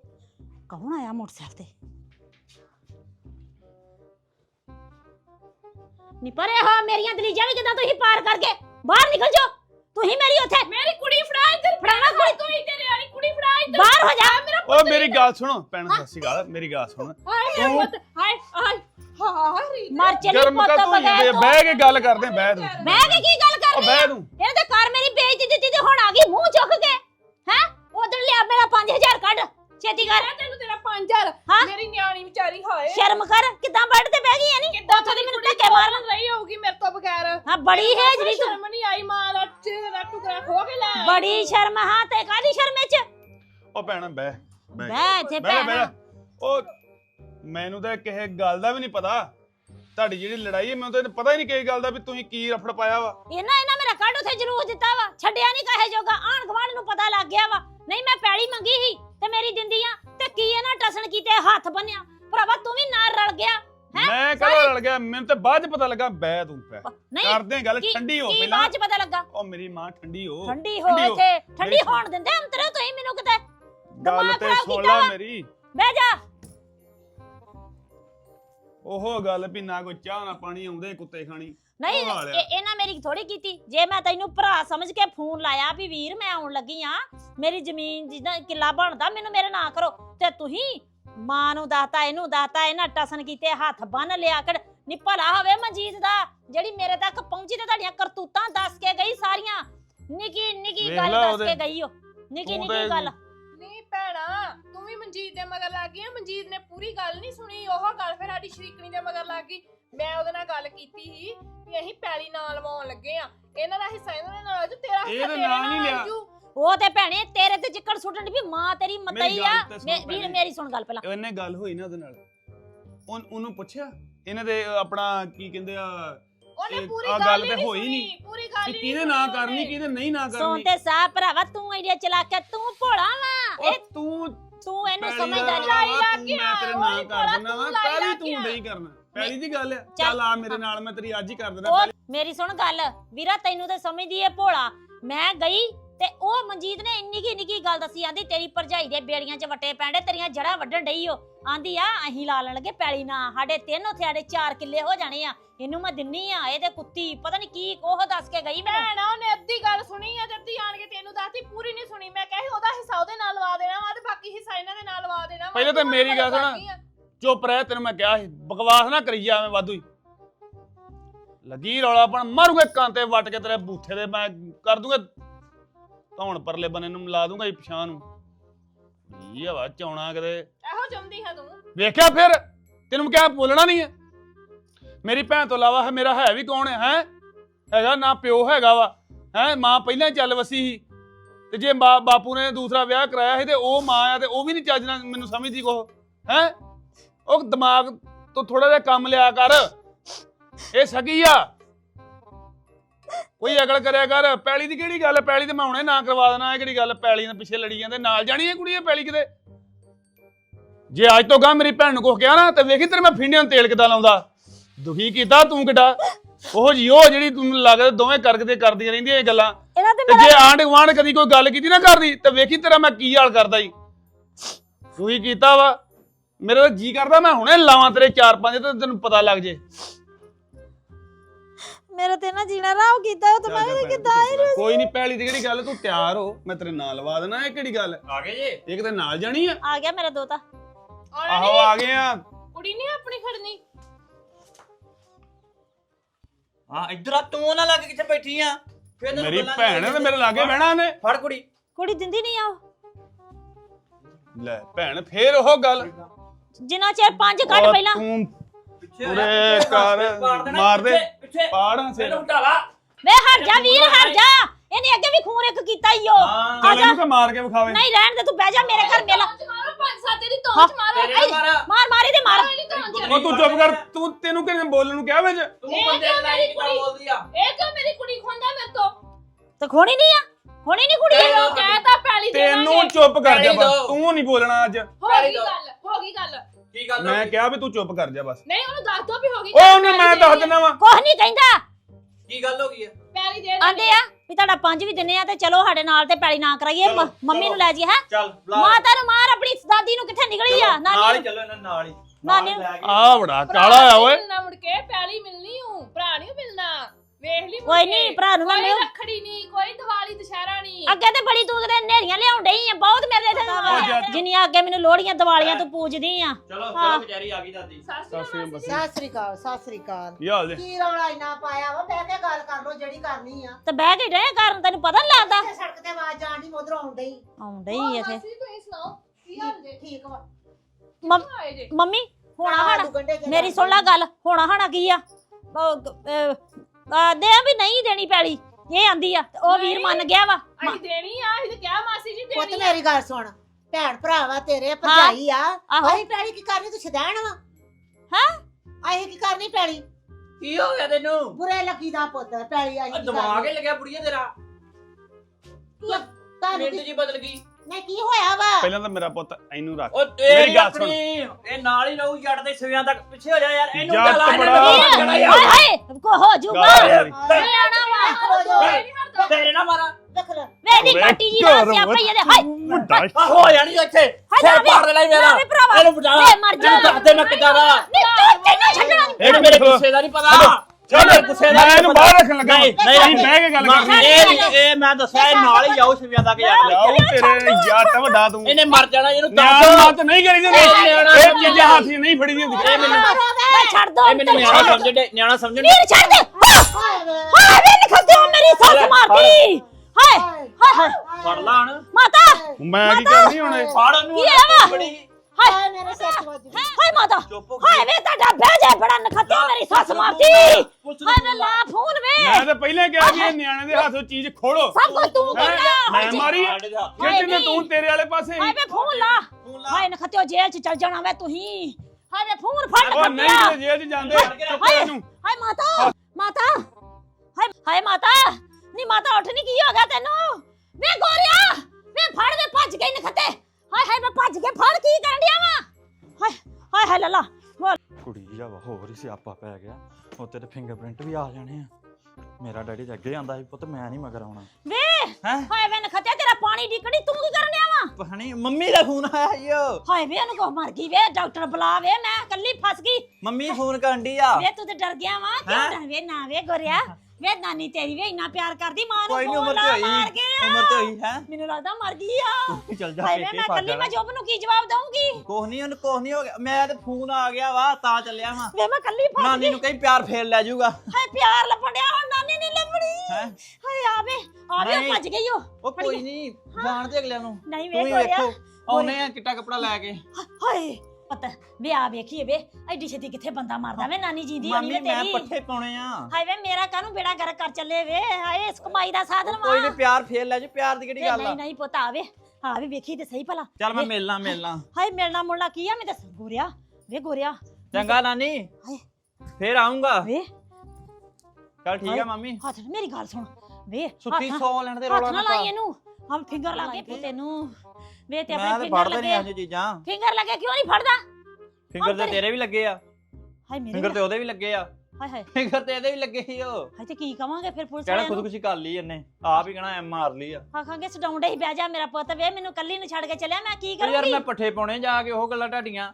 ਕੌਣ ਆਇਆ ਮੋਟਰਸਾਈਕਲ ਤੇ? ਨੀ ਪਰੇ ਹੋ, ਮੇਰੀਆਂ ਦਲੀਜਾਂ ਵੀ ਕਿਦਾਂ ਤੁਸੀਂ ਪਾਰ ਕਰ ਗਏ, ਬਾਹਰ ਨਿਕਲ ਜਾਓ। ਤੁਸੀਂ ਮੇਰੀ ਉੱਥੇ। ਮੇਰੀ ਕੁੜੀ ਫੜਾ ਇੱਧਰ ਫੜਾਵਾ ਕੁੜੀ। ਤੂੰ ਹੀ ਤੇਰੇ ਵਾਲੀ ਕੁੜੀ ਫੜਾ ਇੱਧਰ। ਬਾਹਰ ਹੋ ਜਾ। ਓ ਮੇਰੀ ਗੱਲ ਸੁਣੋ ਭੈਣ ਸਤਿ ਸ਼੍ਰੀ ਅਕਾਲ ਮੇਰੀ ਗੱਲ ਸੁਣ। ਹਾਏ ਤੂੰ- ਪੁੱਤ ਹਾਏ ਹਾਏ ਹਾਏ ਮਰ ਚਲੀ ਗਰਮ ਪੁੱਤ ਕਾ ਤੂੰ ਬਗੈਰ ਤੋਂ। ਬਹਿ ਕੇ ਗੱਲ ਕਰਦੇ ਬਹਿ ਤੂੰ। ਮੈਂ ਵੀ ਕੀ ਗੱਲ ਓ ਕਰਨੀ ਬਹਿ ਤੂੰ। ਇਹਨੇ ਤਾਂ ਕਰ ਮੇਰੀ ਬੇਇੱਜ਼ਤੀ ਦਿੱਤੀ ਤੇ ਹੁਣ ਆ ਗਈ ਮੂੰਹ ਚੁੱਕ ਕੇ ਹੈ? ਉਧਰ ਲਿਆ ਮੇਰਾ 5000 ਕੱਢ। ਛੇਤੀ ਕਰ। ਤੈਨੂੰ ਤੇਰਾ 5000 ਹਾਂ? ਮੇਰੀ ਨਿਆਣੀ ਵਿਚਾਰੀ ਹਾਏ। ਸ਼ਰਮ ਕਰ ਕਿਦਾਂ ਬੈੱਡ ਤੇ ਬਹਿ ਗਈ ਐ ਨਹੀਂ ਉੱਥੋਂ ਦੀ ਮੈਨੂੰ ਧੱਕੇ ਮਾਰਨ ਰਹੀ ਹੋਊਗੀ ਮੇਰੇ ਤੋਂ ਬਗੈਰ। ਹਾਂ ਬੜੀ ਹੈ ਜਿਹੜੀ ਤੂੰ ਸ਼ਰਮ ਨਹੀਂ ਆਈ ਮਾਂ ਦਾ ਚਿਹਰਾ ਟੁਕੜਾ ਖੋ ਕੇ ਲੈ ਆਈ। ਬੜੀ ਸ਼ਰਮ ਹਾਂ ਤੇ ਕਾਦੀ ਸ਼ਰਮ ਚ? ਓ ਭੈਣ ਬਹਿ ਬਹਿ। ਬਹਿ ਇੱਥੇ ਬਹਿ ਭੈਣ। ਬਹਿ। ਓ ਮੈਨੂੰ ਤਾਂ ਕਿਸੇ ਗੱਲ ਦਾ ਵੀ ਨਹੀਂ ਪਤਾ। ਤੁਹਾਡੀ ਜਿਹੜੀ ਲੜਾਈ ਹੈ ਮੈਨੂੰ ਤਾਂ ਪਤਾ ਹੀ ਨਹੀਂ ਕਿਸੇ ਗੱਲ ਦਾ ਵੀ ਤੁਸੀਂ ਕੀ ਰਫੜ ਪਾਇਆ ਵਾ। ਇਹਨਾਂ ਇਹਨਾਂ ਮੇਰਾ ਕੱਢ ਉਥੇ ਜਲੂਸ ਦਿੱਤਾ ਵਾ। ਛੱਡਿਆ ਨਹੀਂ ਕਹੇ ਜੋਗਾ ਆਣ ਗਵਾਣ ਨੂੰ ਪਤਾ ਲੱਗ ਗਿਆ ਵਾ। ਨਹੀਂ ਮੈਂ ਪੈੜੀ ਮੰਗੀ ਸੀ। ਤੇ ਮੇਰੀ ਦਿੰਦੀ ਆ ਤੇ ਕੀ ਇਹਨਾਂ ਟਸਣ ਕੀਤੇ ਹੱਥ ਬੰਨਿਆ? ਭਰਾਵਾ ਤੂੰ ਵੀ ਨਾਲ ਰਲ ਗਿਆ ਹੈਂ? ਮੈਂ ਕਦੋਂ ਲੜ ਗਿਆ? ਮੈਨੂੰ ਤਾਂ ਬਾਅਦ ਚ ਪਤਾ ਲੱਗਾ ਬਹਿ ਤੂੰ ਪੈ ਨਹੀਂ ਕਰਦੇ ਗੱਲ ਕੀ- ਠੰਡੀ ਹੋ ਕੀ ਪਹਿਲਾਂ। ਬਾਅਦ ਚ ਪਤਾ ਲੱਗਾ? ਓ ਮੇਰੀ ਮਾਂ ਠੰਡੀ ਹੋ। ਠੰਡੀ ਹੋ ਠੰਡੀ ਹੋ। ਇੱਥੇ। ਠੰਡੀ ਮੇਰੀ- ਹੋਣ ਦਿੰਦੇ ਅੰਤਰੇ ਤੁਸੀਂ ਮੈਨੂੰ ਕਿਤੇ? ਗੱਲ ਦਿਮਾਗ ਤੇ ਖਰਾਬ ਸੁਣ ਕੀਤਾ ਲੈ ਵਾ। ਮੇਰੀ। ਬਹਿ ਜਾ। ਉਹ ਗੱਲ ਵੀ ਨਾ ਕੋਈ ਚਾਹ ਨਾ ਪਾਣੀ ਆਉਂਦੇ ਕੁੱਤੇ ਖਾਣੀ। ਨਹੀਂ ਉਹ। ਇਹ- ਇਹਨਾਂ ਮੇਰੀ ਥੋੜੀ ਕੀਤੀ। ਜੇ ਮੈਂ ਤੈਨੂੰ ਭਰਾ ਸਮਝ ਕੇ ਫੋਨ ਲਾਇਆ ਵੀ ਵੀਰ ਮੈਂ ਆਉਣ ਲੱਗੀ ਆ ਮੇਰੀ ਜ਼ਮੀਨ ਜਿੱਦਾਂ ਕਿੱਲਾ ਬਣਦਾ ਮੈਨੂੰ ਮੇਰੇ ਨਾਂ ਕਰੋ। ਤੇ ਤੁਸੀਂ ਮਾਂ ਨੂੰ ਦੱਸਤਾ ਇਹਨੂੰ ਦੱਸਤਾ ਇਹਨਾਂ ਟਸਨ ਕੀਤੇ ਹੱਥ ਬੰਨ ਲਿਆ ਕਰ। ਨੀ ਭਲਾ ਹੋਵੇ ਮਨਜੀਤ ਦਾ ਜਿਹੜੀ ਮੇਰੇ ਤੱਕ ਪਹੁੰਚੀ ਤੇ ਤੁਹਾਡੀਆਂ ਕਰਤੂਤਾਂ ਦੱਸ ਕੇ ਗਈ ਸਾਰੀਆਂ। ਨਿੱਕੀ ਨਿੱਕੀ ਵੇਖ ਗੱਲ ਲਾ ਦੱਸ ਉਹਦੇ- ਕੇ ਗਈ ਓ। ਨਿੱਕੀ ਤੂੰ ਨਿੱਕੀ ਗੱਲ। ਨਹੀਂ ਭੈਣਾ ਤੂੰ ਵੀ ਮਨਜੀਤ ਦੇ ਮਗਰ ਲੱਗ ਗਈ ਆ। ਮਨਜੀਤ ਨੇ ਪੂਰੀ ਗੱਲ ਨਹੀਂ ਸੁਣੀ ਉਹ ਗੱਲ ਫਿਰ ਸਾਡੀ ਸ਼ਰੀਕਣੀ ਦੇ ਮਗਰ ਲੱਗ ਗਈ। ਮੈਂ ਉਹਦੇ ਨਾਲ ਗੱਲ ਕੀਤੀ ਸੀ ਵੀ ਅਸੀਂ ਪੈਲੀ ਨਾਲ ਲਵਾਉਣ ਲੱਗੇ ਆ ਇਹਨਾਂ ਦਾ ਹਿੱਸਾ ਇਹਨਾਂ ਦੇ ਨਾਲ ਆਜੂ ਤੇਰਾ ਹਿੱਸਾ ਇਹਦੇ ਤੇਰੇ ਨਾਲ ਨਾਲ ਨਹੀਂ ਲਿਆ। ਉਹ ਤੇ ਭੈਣੇ ਤੇਰੇ ਤੇ ਚਿੱਕੜ ਸੁੱਟਣ ਦੀ ਵੀ ਮਾਂ ਤੇਰੀ ਮਤਈ ਗੱਲ ਆ ਤੇ ਸੁਣ ਮੇ- ਵੀਰ ਭੈਣੇ। ਮੇਰੀ ਸੁਣ ਗੱਲ ਪਹਿਲਾਂ ਉਹਨੇ ਗੱਲ ਹੋਈ ਨਾ ਉਹਦੇ ਨਾਲ ਉਹਨ ਉਹਨੂੰ ਪੁੱਛਿਆ ਇਹਨਾਂ ਦੇ ਆਪਣਾ ਕੀ ਕਹਿੰਦੇ ਆ ਉਹਨੇ ਇਹ- ਪੂਰੀ ਆਹ ਗੱਲ ਤੇ ਹੋਈ ਸੁਣੀ ਨਹੀਂ। ਪੂਰੀ ਗੱਲ ਕਿ ਹੀ ਕਿਹਦੇ ਨਾਂ ਸੁਣੀ ਕਰਨੀ ਉਹਨੇ। ਕਿਹਦੇ ਨਹੀਂ ਨਾ ਸੁਣ ਕਰਨੀ ਤੇ ਸਾਹ ਭਰਾਵਾ ਤੂੰ ਆਈਡੀਆ ਚਲਾ ਕੇ ਤੂੰ ਭੋਲਾ ਵਾ ਉਹ ਇਹ ਤੂੰ ਤੂੰ ਇਹਨੂੰ ਸਮਝਦਾ ਦਾ ਨਹੀਂ ਲਾਈ ਵਾ, ਲੱਗ ਤੂੰ ਗਿਆ, ਮੈਂ ਤੇਰੇ ਉਹੀ ਨਾਂ ਕਰ ਭੋਲਾ ਦਿੰਦਾ ਵਾ ਤੂੰ ਲਾਈ ਕਾਲੀ ਲੱਗ ਤੂੰ। ਨਹੀਂ ਕਰਨਾ ਪੈਲੀ ਦੀ ਗੱਲ ਆ ਚੱਲ ਆ ਮੇਰੇ ਨਾਲ ਮੈਂ ਤੇਰੀ ਅੱਜ ਹੀ ਕਰ ਉਹ ਮੇਰੀ ਸੁਣ ਗੱਲ ਵੀਰਾ ਤੈਨੂੰ ਤੇ ਸਮਝਦੀ ਏ ਭੋਲਾ। ਮੈਂ ਗਈ ਤੇ ਉਹ ਮਨਜੀਤ ਨੇ ਇੰਨੀ ਕੀ ਨਿੱਕੀ ਗੱਲ ਦੱਸੀ ਆਂਦੀ ਤੇਰੀ ਭਰਜਾਈ ਦੇ ਬੇੜੀਆਂ 'ਚ ਵੱਟੇ ਪੈਂਦੇ ਤੇਰੀਆਂ ਜੜਾਂ ਵੱਢਣ ਡਈ ਓ। ਆਂਦੀ ਆ ਅਹੀਂ ਲਾ ਲੈਣ ਲੱਗੇ ਪੈਲੀ ਨਾ ਸਾਡੇ ਤਿੰਨ ਉੱਥੇ ਸਾਡੇ ਚਾਰ ਕਿੱਲੇ ਹੋ ਜਾਣੇ ਆ। ਇਹਨੂੰ ਮੈਂ ਦਿੰਨੀ ਆ ਇਹਦੇ ਕੁੱਤੀ ਪਤਾ ਨਹੀਂ ਕੀ ਉਹ ਦੱਸ ਕੇ ਗਈ ਮੈਨੂੰ। ਭੈਣਾ ਉਹਨੇ ਅੱਧੀ ਗੱਲ ਸੁਣੀ ਆ ਤੇ ਅੱਧੀ ਆਣ ਕੇ ਤੈਨੂੰ ਦੱਸਤੀ ਪੂਰੀ ਨਹੀਂ ਸੁਣੀ। ਮੈਂ ਕਿਹਾ ਉਹਦਾ ਹਿੱਸਾ ਉਹਦੇ ਨਾਲ ਲਵਾ ਦੇਣਾ ਵਾ ਤੇ ਬਾਕੀ ਹਿੱਸਾ ਇਹਨਾਂ ਦੇ ਨਾਲ ਲਵਾ ਦੇਣਾ ਵਾ ਪਹਿਲਾਂ ਤਾਂ ਤੂੰ ਮੇਰੀ ਗੱਲ ਸੁਣ। ਆ। ਚੁੱਪ ਰਹਿ ਤੈਨੂੰ ਮੈਂ ਕਿਹਾ ਸੀ ਬਕਵਾਸ ਨਾ ਕਰੀ ਜਾ ਐਵੇਂ ਵਾਧੂ ਹੀ। ਲੱਗੀ ਰੌਲਾ ਪਣ ਮਾਰੂਗੇ ਕਾਂਤੇ ਵੱਟ ਕੇ ਤੇਰੇ ਬੂਥੇ ਦੇ ਮੈਂ ਕਰ ਦੂੰਗਾ ਧੌਣ ਪਰਲੇ ਬੰਨੇ ਨੂੰ ਮਿਲਾ ਦੂੰਗਾ ਇਹ ਪਛਾਣ ਨੂੰ। ਇਹ ਹਵਾ ਚੌਣਾ ਕਿਤੇ। ਇਹੋ ਚਾਹੁੰਦੀ ਹੈ ਤੂੰ। ਵੇਖਿਆ ਫਿਰ ਤੈਨੂੰ ਕਿਹਾ ਬੋਲਣਾ ਨਹੀਂ ਹੈ। ਮੇਰੀ ਭੈਣ ਤੋਂ ਇਲਾਵਾ ਹੈ ਮੇਰਾ ਹੈ ਵੀ ਕੌਣ ਹੈ ਹੈਂ? ਹੈਗਾ ਨਾ ਪਿਓ ਹੈਗਾ ਵਾ ਹੈ? ਮਾਂ ਪਹਿਲਾਂ ਹੀ ਚੱਲ ਵਸੀ ਸੀ। ਤੇ ਜੇ ਬਾਪੂ ਨੇ ਦੂਸਰਾ ਵਿਆਹ ਕਰਾਇਆ ਸੀ ਤੇ ਉਹ ਮਾਂ ਆ ਤੇ ਉਹ ਵੀ ਨਹੀਂ ਚੱਜ ਨਾਲ ਮੈਨੂੰ ਸਮਝਦੀ ਕੋ ਹੈ? ਉਹ ਦਿਮਾਗ ਤੋਂ ਥੋੜਾ ਜਿਹਾ ਕੰਮ ਲਿਆ ਕਰ। ਇਹ ਸਗੀ ਆ। ਕੋਈ ਅਕਲ ਕਰਿਆ ਕਰ। ਪੈਲੀ ਦੀ ਕਿਹੜੀ ਗੱਲ? ਪੈਲੀ ਤੇ ਮੈਂ ਹੁਣੇ ਨਾ ਕਰਵਾ ਦੇਣਾ। ਇਹ ਕਿਹੜੀ ਗੱਲ? ਪੈਲੀ ਨਾਲ ਪਿੱਛੇ ਲੜੀ ਜਾਂਦੇ। ਨਾਲ ਜਾਣੀ ਇਹ ਕੁੜੀ ਇਹ ਪੈਲੀ ਕਿਤੇ? ਜੇ ਅੱਜ ਤੋਂ ਗਾਂ ਮੇਰੀ ਭੈਣ ਨੂੰ ਕੁਝ ਕਿਹਾ ਨਾ ਤੇ ਵੇਖੀ ਤੇਰੇ ਮੈਂ ਫਿੰਡਿਆਂ ਨੂੰ ਤੇਲ ਕਿਦਾਂ ਲਾਉਂਦਾ। ਦੁਖੀ ਕੀਤਾ ਤੂੰ ਕਿੱਡਾ? ਉਹ ਜੀ ਉਹ ਜਿਹੜੀ ਤੂੰ ਲੱਗਦਾ ਦੋਵੇਂ ਕਰਕੇ ਕਰਦੀਆਂ ਰਹਿੰਦੀਆਂ ਇਹ ਗੱਲਾਂ। ਤੇ ਜੇ ਆਂਢ ਗੁਆਂਢ ਕਦੀ ਕੋਈ ਗੱਲ ਕੀਤੀ ਨਾ ਕਰਦੀ ਤੇ ਵੇਖੀ ਤੇਰਾ ਮੈਂ ਕੀ ਹਾਲ ਕਰਦਾ ਈ। ਦੁਖੀ ਕੀਤਾ ਵਾ। ਮੇਰਾ ਤਾਂ ਜੀ ਕਰਦਾ ਮੈਂ ਹੁਣੇ ਲਾਵਾਂ ਤੇਰੇ ਚਾਰ ਪੰਜ ਤੇ ਤੈਨੂੰ ਪਤਾ ਲੱਗ ਜੇ। ਮੇਰੇ ਤੇ ਨਾ ਜੀਣਾ ਰਾਹ ਕੀਤਾ ਉਹ ਚੱਲ ਜਾ ਭੈਣ, ਚੁੱਪ ਕਰ। ਕੋਈ ਨਹੀਂ ਪਹਿਲੀ ਦੀ ਕਿਹੜੀ ਗੱਲ ਤੂੰ ਤਿਆਰ ਹੋ ਮੈਂ ਤੇਰੇ ਨਾਲ ਲਵਾ ਦੇਣਾ ਇਹ ਕਿਹੜੀ ਗੱਲ? ਆ ਗਏ ਜੇ? ਇਹ ਕਿਤੇ ਨਾਲ ਜਾਣੀ ਆ। ਆ ਗਿਆ ਮੇਰਾ ਦੋਤਾ। ਆਹੋ ਨੀ? ਆ ਗਏ ਆ। ਕੁੜੀ ਨਹੀਂ ਆਪਣੀ ਖੜਨੀ? ਹਾਂ ਇੱਧਰ ਆ ਤੂੰ ਉਹਨਾਂ ਲੱਗ ਕਿੱਥੇ ਬੈਠੀ ਆ? ਫਿਰ ਤੈਨੂੰ ਮੇਰੀ ਭੈਣ ਹੈ ਤੇ ਮੇਰੇ ਲਾਗੇ ਬਹਿਣਾ ਨੇ ਫੜ ਕੁੜੀ। ਕੁੜੀ ਦਿੰਦੀ ਨਹੀਂ ਆ ਉਹ। ਲੈ ਭੈਣ ਫੇਰ ਉਹ ਗੱਲ ਜਿੰਨਾ ਚਿਰ ਪੰਜ ਕੱਢ ਪਹਿਲਾਂ। ਤੂੰ ਪਿੱਛੇ ਉਰੇ ਹੋ ਜਾ, ਕਰ, ਮਾਰ ਦੇ। ਪਾੜਾਂ ਸੇ ਵੇ ਹਟ ਜਾ ਵੀਰ ਹਟ ਜਾ। ਇਹਨੇ ਅੱਗੇ ਵੀ ਖੂਨ ਇੱਕ ਕੀਤਾ ਈ ਓ। ਹਾਂ ਚੱਲ ਇਹਨੂੰ ਕਿ ਮਾਰ ਕੇ ਵਿਖਾਵੇ। ਨਹੀਂ ਰਹਿਣ ਦੇ ਤੂੰ ਬਹਿ ਜਾ ਮੇਰੇ ਘਰ ਮੇਲਾ। ਮਾਰੋ ਪੰਜ ਸੱਤ ਦੀ ਹਾਂ। ਤੌਂਚ ਮਾਰੋ। ਤੇਰੇ ਮਾਰਾ। ਮਾਰ ਮਾਰੀ ਉਹ ਤੂੰ ਚੁੱਪ ਕਰ ਤੂੰ ਤੈਨੂੰ ਕਿਹਨੇ ਬੋਲਣ ਨੂੰ ਕਿਹਾ ਵਿੱਚ ਤੂੰ ਬੰਦੇ ਕੁੜੀ? ਬੋਲਦੀ ਆ? ਇਹ ਕਿਉਂ ਮੇਰੀ ਕੁੜੀ ਖੁੰਦਾ ਮੇਰੇ ਤੋਂ? ਤੇ ਖੋਣੀ ਨਹੀਂ ਆ? ਖੋਣੀ ਨਹੀਂ ਕੁੜੀ ਤੈਨੂੰ ਕਹਿਤਾ ਪੈਲੀ ਦੇ ਤੈਨੂੰ ਚੁੱਪ ਕਰ ਜਾ ਬਸ ਦੋ। ਤੂੰ ਨਹੀਂ ਬੋਲਣਾ ਅੱਜ। ਹੋ ਗਈ। ਗੱਲ ਹੋ ਗਈ ਗੱਲ। ਕੀ ਗੱਲ ਮੈਂ? ਕਿਹਾ ਵੀ ਤੂੰ ਚੁੱਪ ਕਰ ਜਾ ਬਸ। ਨਹੀਂ ਉਹਨੂੰ ਦੱਸ ਦੋ ਵੀ ਹੋ ਗਈ ਓਏ ਉਹਨੇ ਮੈਂ ਦੱਸ ਦਿੰਦਾ ਵਾ। ਕੁਛ ਨਹੀਂ ਕਹਿੰਦਾ। ਕੀ ਗੱਲ ਹੋ ਗਈ ਆ? ਪੈਲੀ ਦੇ ਆਂਦੇ ਆ ਵੀ ਤੁਹਾਡਾ ਪੰਜ ਵੀ ਦਿੰਨੇ ਆ ਤੇ ਚਲੋ ਸਾਡੇ ਨਾਲ ਤੇ ਪੈਲੀ ਨਾ ਕਰਾਈਏ। ਮ- ਚਲੋ, ਮੰਮੀ ਨੂੰ। ਲੈ ਜੀ ਹੈ? ਚੱਲ ਬੁਲਾ ਮਾਤਾ ਨੂੰ ਮਾਰ ਆਪਣੀ ਦਾਦੀ ਨੂੰ ਕਿੱਥੇ ਨਿਕਲੀ ਆ? ਨਾਲ ਨਾਨੀ ਹੀ ਚੱਲੋ ਇਹਨਾਂ ਨਾਲ ਹੀ। ਨਾਨੀ ਨਾਲ ਲੈ ਕੇ। ਆ ਬੜਾ ਕਾਲਾ ਆ ਓਏ। ਮਿਲਣਾ ਮੁੜ ਕੇ ਪੈਲੀ ਮਿਲਣੀ ਹੂੰ। ਭਰਾ ਨਹੀਂ ਮਿਲਣਾ। ਵੇਖ ਲਈ ਮੁੜ ਕੋਈ ਕੇ। ਨਹੀਂ ਭਰਾ ਨੂੰ ਕੋਈ ਲਿਓ ਰੱਖੜੀ ਨਹੀਂ ਕੋਈ ਦੀਵਾਲੀ ਦੁਸ਼ਹਿਰਾ ਨਹੀਂ। ਅੱਗੇ ਤੇ ਬੜੀ ਤੂੰ ਕਿਤੇ ਨੇਰੀਆਂ ਲਿਆਉਣ ਡਈ ਆ ਬਹੁਤ ਮੇਰੇ ਇੱਥੇ। ਜਿੰਨੀਆਂ ਅੱਗੇ ਮੈਨੂੰ ਲੋਹੜੀਆਂ ਦੀਵਾਲੀਆਂ ਤੂੰ ਪੂਜਦੀ ਆ। ਚਲੋ ਹਾਂ। ਚਲੋ ਵਿਚਾਰੀ ਆ ਗਈ ਦਾਦੀ। ਸੱਸ ਸਤਿ ਸ੍ਰੀ ਅਕਾਲ। ਸਤਿ ਸ੍ਰੀ ਅਕਾਲ ਸਤਿ ਸ੍ਰੀ ਅਕਾਲ। ਕੀ ਹਾਲ ਜੇ? ਕੀ ਰੌਲਾ ਇੰਨਾ ਪਾਇਆ ਵਾ? ਬਹਿ ਕੇ ਗੱਲ ਕਰ ਲੋ ਜਿਹੜੀ ਕਰਨੀ ਆ। ਤੇ ਬਹਿ ਕੇ ਰਹੇ ਕਾਰਨ ਤੈਨੂੰ ਪਤਾ ਨੀ ਲੱਗਦਾ? ਇੱਥੇ ਸੜਕ ਤੇ ਆਵਾਜ਼ ਜਾਣ ਦੀ ਉਧਰੋਂ ਆਉਣ ਡਈ। ਆਉਣ ਡਈ ਇੱਥੇ। ਮਾਸੀ ਤੁਸੀਂ ਸੁਣਾਓ ਕੀ ਹਾਲ ਜੇ? ਠੀਕ ਵਾ। ਮੰਮ- ਆਏ ਜੇ? ਮੰਮੀ ਹੋਣਾ ਹਣਾ? ਮੇਰੀ ਸੁਣ ਲੈ ਗੱਲ ਹੋਣਾ ਹਣਾ ਕੀ ਆ? ਦੇ ਆ ਵੀ ਨਹੀਂ ਦੇਣੀ ਪੈਲੀ ਇਹ ਆਂਦੀ ਆ ਤੇ ਉਹ ਵੀਰ ਮੰਨ ਗਿਆ ਵਾ। ਅਸੀਂ ਦੇਣੀ ਆ ਅਸੀਂ ਤਾਂ ਕਿਹਾ ਮਾਸੀ ਜੀ ਪੁੱਤ ਦੇਣੀ ਆ। ਮੇਰੀ ਗੱਲ ਸੁਣ ਭੈਣ ਭਰਾ ਵਾ ਤੇਰੇ ਭਰਜਾਈ ਆ। ਆਹੋ। ਅਸੀਂ ਪੈਲੀ ਕੀ ਕਰਨੀ ਤੂੰ ਛਦੈਣ ਵਾ? ਹੈਂ? ਅਸੀਂ ਕੀ ਕਰਨੀ ਪੈਲੀ? ਕੀ ਹੋ ਗਿਆ ਤੈਨੂੰ? ਬੁਰੇ ਲੱਗੀ ਦਾ ਪੁੱਤ ਪੈਲੀ ਅਸੀਂ ਕੀ ਦਿਮਾਗ ਕਰਨੀ? ਹੀ ਲੱਗਿਆ ਬੁੜੀਏ ਤੇਰਾ। ਤੁਹਾਨੂੰ ਮਿੰਟ ਕੀ- ਜੀ ਬਦਲ ਗਈ। ਨਹੀਂ ਕੀ ਹੋਇਆ ਵਾ? ਪਹਿਲਾਂ ਤਾਂ ਮੇਰਾ ਪੁੱਤ ਇਹਨੂੰ ਰੱਖ। ਉਹ ਮੇਰੀ ਇਹ ਗੱਲ ਰੱਖਣੀ ਇਹ ਨਾਲ ਹੀ ਰਹੂ ਜੜ ਦੇ ਸਿਵਿਆਂ ਤੱਕ ਪਿੱਛੇ ਹੋ ਜਾ ਯਾਰ ਇਹਨੂੰ ਜੱਟ ਢਾਲਾ ਬੜਾ- ਇਹਨੂੰ ਹਾਏ ਹਾਏ ਕੋ ਹੋ ਜੂਗਾ? ਗੱਲ ਯਾਰੀ। ਇਹ ਆਣਾ ਵਾ। ਤੇਰੇ ਨਾ ਮਾਰਾ। ਦੇਖ ਲੈ। ਦੀ ਕਾਟੀ ਜੀ ਦਾ ਸਿਆਪਾ ਹੀ ਇਹਦੇ ਹਾਏ। ਵੱਡਾ ਹੋ ਜਾਣੀ ਇੱਥੇ ਹਾਏ ਸਿਰ ਨਾ ਵੇ, ਪਾੜ ਦੇ ਲਈ ਮੇਰਾ। ਨਾ ਵੇ ਭਰਾਵਾ। ਇਹਨੂੰ ਬਚਾ। ਵੇ ਮਰ ਜਾ। ਇਹਨੂੰ ਦੱਸ ਦੇ ਮੈਂ ਕਿੱਦਾਂ ਦਾ ਨੀ ਤੂੰ ਤੈਨੂੰ ਛੱਡਣਾ? ਨੀ। ਇਹਨੂੰ ਮੇਰੇ ਗੁੱਸੇ ਦਾ ਨਹੀਂ ਪਤਾ। ਚੱਲ ਦਾ ਮੈਂ ਨਹੀਂ ਇਹਨੂੰ। ਬਾਹਰ ਰੱਖਣ ਲੱਗਾ। ਨਹੀਂ ਨਹੀਂ ਨਹੀਂ ਬਹਿ ਕੇ ਗੱਲ ਮੈਂ- ਕਰਨੀ। ਇਹ ਇਹ ਮੈਂ ਦੱਸਿਆ ਇਹ ਨਾਲ ਹੀ ਜਾਓ ਸਿਵਿਆਂ ਤੱਕ ਜਾ ਕੇ। ਜਾਓ ਤੇਰੇ ਜੱਟ ਵੱਡਾ ਤੂੰ। ਇਹਨੇ ਮਰ ਜਾਣਾ ਇਹਨੂੰ ਦੱਸ ਮਤ ਨਹੀਂ ਕਰੀ ਜਾਂਦੀ। ਇਹ ਚੀਜ਼ਾਂ ਹਾਥੀ ਨਹੀਂ ਫੜੀ ਜਾਂਦੀ ਇਹ ਮੈਨੂੰ ਵੇ। ਛੱਡ ਦੋ ਇਹ ਮੈਨੂੰ ਨਿਆਣਾ ਸਮਝਣ ਦੇ। ਨਿਆਣਾ ਸਮਝਣ ਦੇ। ਵੀਰ ਛੱਡ ਦੇ। ਹਾਏ ਵੇ ਹਾਏ ਵੇ ਨਿਕਲਦੇ ਹੋ ਮੇਰੀ ਸੱਸ ਮਾਰਦੀ ਹਾਏ। ਹਾਏ ਹਾਏ। ਫੜ ਲਾ ਹਣ। ਮਾਤਾ। ਮੈਂ ਕੀ ਕਰਨੀ ਹੁਣ? ਇਹ? ਫੜ ਉਹਨੂੰ? ਬੜੀ ਹਾਏ ਮੇਰੇ ਸਿਰ ਚ ਵੱਜ ਗਈ। ਹਾਏ ਮਾਤਾ ਚੁੱਪ ਹੋ ਹਾਏ ਵੇ ਤੁਹਾਡਾ ਬਹਿ ਜਾ ਬੜਾ ਨਖੱਤੇ ਮੇਰੀ ਸੱਸ ਪੁਲਿਸ ਨੂੰ ਹਾਏ ਵੇ ਲਾ ਫੋਨ ਵੇ। ਮੈਂ ਤਾਂ ਪਹਿਲਾਂ ਕਿਹਾ ਵੀ ਇਹ ਨਿਆਣੇ ਦੇ ਹੱਥੋਂ ਚੀਜ਼ ਖੋਲੋ। ਸਭ ਕੁਝ ਤੂੰ? ਕਰਦਾ। ਮੈਂ ਮਾਰੀ। ਖਿੱਚ ਨੇ ਤੂੰ ਤੇਰੇ ਵਾਲੇ ਪਾਸੇ ਹਾਏ ਵੇ ਫੋਨ ਲਾ। ਫੋਨ ਲਾ। ਹਾਏ ਨਖੱਤਿਓ ਜੇਲ੍ਹ ਚ ਚਲ ਜਾਣਾ ਵੇ ਤੁਸੀਂ। ਹਾਏ ਵੇ ਫੋਨ ਫੜ ਉਹ ਨਹੀਂ ਨਖੱਤਿਆ ਤੇ ਜੇਲ੍ਹ ਚ ਜਾਂਦੇ ਚੁੱਪ ਹਾਏ ਇਹਨੂੰ ਹਾਏ ਮਾਤਾ ਮਾਤਾ ਹਾਏ ਹਾਏ ਮਾਤਾ। ਨੀ ਮਾਤਾ ਉੱਠ ਨਹੀਂ ਕੀ ਹੋ ਗਿਆ ਤੈਨੂੰ? ਵੇ ਗੋਰਿਆ ਵੇ ਫੜ ਵੇ ਭੱਜ ਗਈ ਨਖੱਤੇ। ਹਾਏ ਹਾਏ ਮੈਂ ਭੱਜ ਕੇ ਫੜ ਕੀ ਕਰਨ ਡਿਆ ਵਾ? ਹਾਏ ਹਾਏ ਹਾਏ ਲੱਲਾ। ਕੁੜੀ ਵਧੀਆ ਵਾ ਹੋਰ ਹੀ ਸਿਆਪਾ ਪੈ ਗਿਆ। ਉੱਤੇ ਤੇ ਫਿੰਗਰਪ੍ਰਿੰਟ ਵੀ ਆ ਜਾਣੇ ਆ। ਮੇਰਾ ਡੈਡੀ ਤੇ ਅੱਗੇ ਆਂਦਾ ਸੀ ਪੁੱਤ ਮੈਂ ਨਹੀਂ ਮਗਰ ਆਉਣਾ। ਵੇ ਹੈਂ? ਹਾਏ ਵੇ ਨਖਤਿਆ ਤੇਰਾ ਪਾਣੀ ਡਿਕੜੀ ਤੂੰ ਕੀ ਕਰਨ ਡਿਆ ਵਾ? ਪਹਣੀ ਮੰਮੀ ਦਾ ਫੋਨ ਆਇਆ ਈਓ ਹਾਏ ਵੇ ਉਹਨੂੰ ਕੋ ਮਰ ਗਈ ਵੇ? ਡਾਕਟਰ ਬੁਲਾ ਵੇ ਮੈਂ ਕੱਲੀ ਫਸ ਗਈ। ਮੰਮੀ ਫੋਨ ਕਰਨ ਡਈ ਆ। ਵੇ ਤੂੰ ਤੇ ਡਰ ਗਿਆ ਵਾ ਕਿਉਂ ਹੈਂ? ਡਰ ਵੇ? ਨਾ ਵੇ ਗੋਰਿਆ। ਵੇ ਨਾਨੀ ਤੇਰੀ ਵੇ ਇੰਨਾ ਪਿਆਰ ਕਰਦੀ ਮਾਂ ਨੂੰ ਕੋਈ ਉਮਰ ਤੇ ਮਾਰ ਹੋਈ ਉਮਰ ਤੇ ਹੋਈ ਹੈ। ਮੈਨੂੰ ਲੱਗਦਾ ਮਰ ਗਈ ਆ। ਚੱਲ ਜਾ ਹਾਏ ਵੇ ਪੇਕੇ ਮੈਂ ਫਸ ਕੱਲੀ ਮੈਂ ਜੋਬ ਨੂੰ ਕੀ ਜਵਾਬ ਦਊਂਗੀ? ਕੁਛ ਨਹੀਂ ਉਹਨੂੰ ਕੁਛ ਨਹੀਂ ਹੋ ਗਿਆ। ਮੈਂ ਤੇ ਫੋਨ ਆ ਗਿਆ ਵਾ ਤਾਂ ਚੱਲਿਆ ਵਾਂ। ਵੇ ਮੈਂ ਕੱਲੀ ਫਸ ਨਾਨੀ ਗਈ। ਨੂੰ ਕਹੀ ਪਿਆਰ ਫੇਰ ਲੈ ਜਾਊਗਾ। ਹਾਏ ਪਿਆਰ ਲੱਭਣ ਡਿਆ ਹੁਣ ਨਾਨੀ ਨਹੀਂ ਲੱਭਣੀ। ਹੈ? ਹਾਏ ਆਵੇ ਆਵੇ ਨਹੀਂ। ਭੱਜ ਗਈ ਉਹ। ਉਹ ਕੋਈ ਨਹੀਂ ਜਾਣ ਦੇ ਅਗਲਿਆਂ ਨੂੰ। ਨਹੀਂ ਤੂੰ ਵੇ ਹੀ ਵੇਖੋ ਆਉਨੇ ਆ ਕਿੱਟਾ ਕਪੜਾ ਲੈ ਕੇ। ਹਾਏ। ਪਤਾ ਵੇ ਆ ਵੇਖੀਏ ਵੇ ਐਡੀ ਛੇਤੀ ਕਿੱਥੇ ਬੰਦਾ ਮਾਰਦਾ ਵੇ ਨਾਨੀ ਜਿੰਦੀ ਹੋਣੀ ਮੰਮੀ ਵੇ ਮੈਂ ਤੇਰੀ। ਪੱਠੇ ਪਾਉਣੇ ਆ। ਹਾਏ ਵੇ ਮੇਰਾ ਕਾਹਨੂੰ ਬੇੜਾ ਗਰ ਕਰ ਚੱਲੇ ਵੇ? ਹਾਏ ਇਸ ਕਮਾਈ ਦਾ ਸਾਧਨ ਵਾ ਕੋਈ ਨਹੀਂ ਪਿਆਰ ਫੇਰ ਲੈ ਜਾ ਪਿਆਰ ਦੀ ਕਿਹੜੀ ਵੇ ਗੱਲ ਆ? ਨਹੀਂ ਨਹੀਂ ਪੁੱਤ ਆਵੇ। ਆਵੇ ਵੇਖੀ ਤੇ ਸਹੀ ਭਲਾ। ਚੱਲ ਮੈਂ ਵੇ- ਮਿਲਣਾ ਮਿਲਣਾ। ਹਾਏ ਮਿਲਣਾ ਮੁਲਣਾ ਕੀ ਆ ਮੈਂ ਦੱਸ? ਗੋਰਿਆ ਵੇ ਗੋਰਿਆ। ਚੰਗਾ ਨਾਨੀ। ਹਾਏ। ਫੇਰ ਆਉਂਗਾ ਵੇ। ਚੱਲ ਠੀਕ। ਆ ਮੰਮੀ। ਹੱਥ ਮੇਰੀ ਗੱਲ ਸੁਣ। ਵੇ ਸੁੱਤੀ ਹੱਥ- ਸੌ ਲੈਣ ਦੇ ਹੱਥ ਰੋਲਾ ਨਾ ਨਾ ਲਾਈ ਪਾ ਇਹਨੂੰ। ਹਮ ਫਿੰਗਰ ਲਾ ਕੇ ਪੁੱਤੇ ਨੂੰ ਵੇ ਤੇ ਮੈਂ ਆਪਣੇ ਤੇ ਫਿੰਗਰ ਫੜਦਾ ਨਹੀਂ ਲੱਗੇ। ਇਹੋ ਚੀਜ਼ਾਂ। ਫਿੰਗਰ ਲੱਗੇ ਕਿਉਂ ਨਹੀਂ ਫੜਦਾ? ਫਿੰਗਰ ਤੇ ਤੇਰੇ- ਤੇਰੇ ਵੀ ਲੱਗੇ ਆ। ਹਾਏ ਮੇਰੇ ਫਿੰਗਰ ਤੇ ਉਹਦੇ ਵੀ ਲੱਗੇ ਆ। ਹਾਏ ਹਾਏ। ਫਿੰਗਰ ਤੇ ਇਹਦੇ ਵੀ ਲੱਗੇ ਸੀ ਉਹ। ਹਾਏ ਤੇ ਕੀ ਕਵਾਂਗੇ ਫਿਰ ਪੁਲਿਸ ਕਿਹੜਾ ਵਾਲਿਆਂ ਨੂੰ? ਖੁਦਕੁਸ਼ੀ ਕਰ ਲਈ ਇਹਨੇ। ਆਪ ਹੀ ਕਹਣਾ ਐ ਮਾਰ ਲਈ ਆ। ਆਖਾਂਗੇ ਸਡਾਉਂਡੇ ਹੀ ਬਹਿ ਜਾ ਮੇਰਾ ਪੁੱਤ। ਵੇ ਮੈਨੂੰ ਕੱਲੀ ਨੂੰ ਛੱਡ ਕੇ ਚੱਲਿਆ ਮੈਂ ਕੀ ਤੇ ਯਾਰ ਕਰੂੰਗੀ? ਮੈਂ ਪੱਠੇ ਪਾਉਣੇ ਜਾ ਕੇ ਉਹ ਗੱਲਾਂ ਢਾਡੀਆਂ।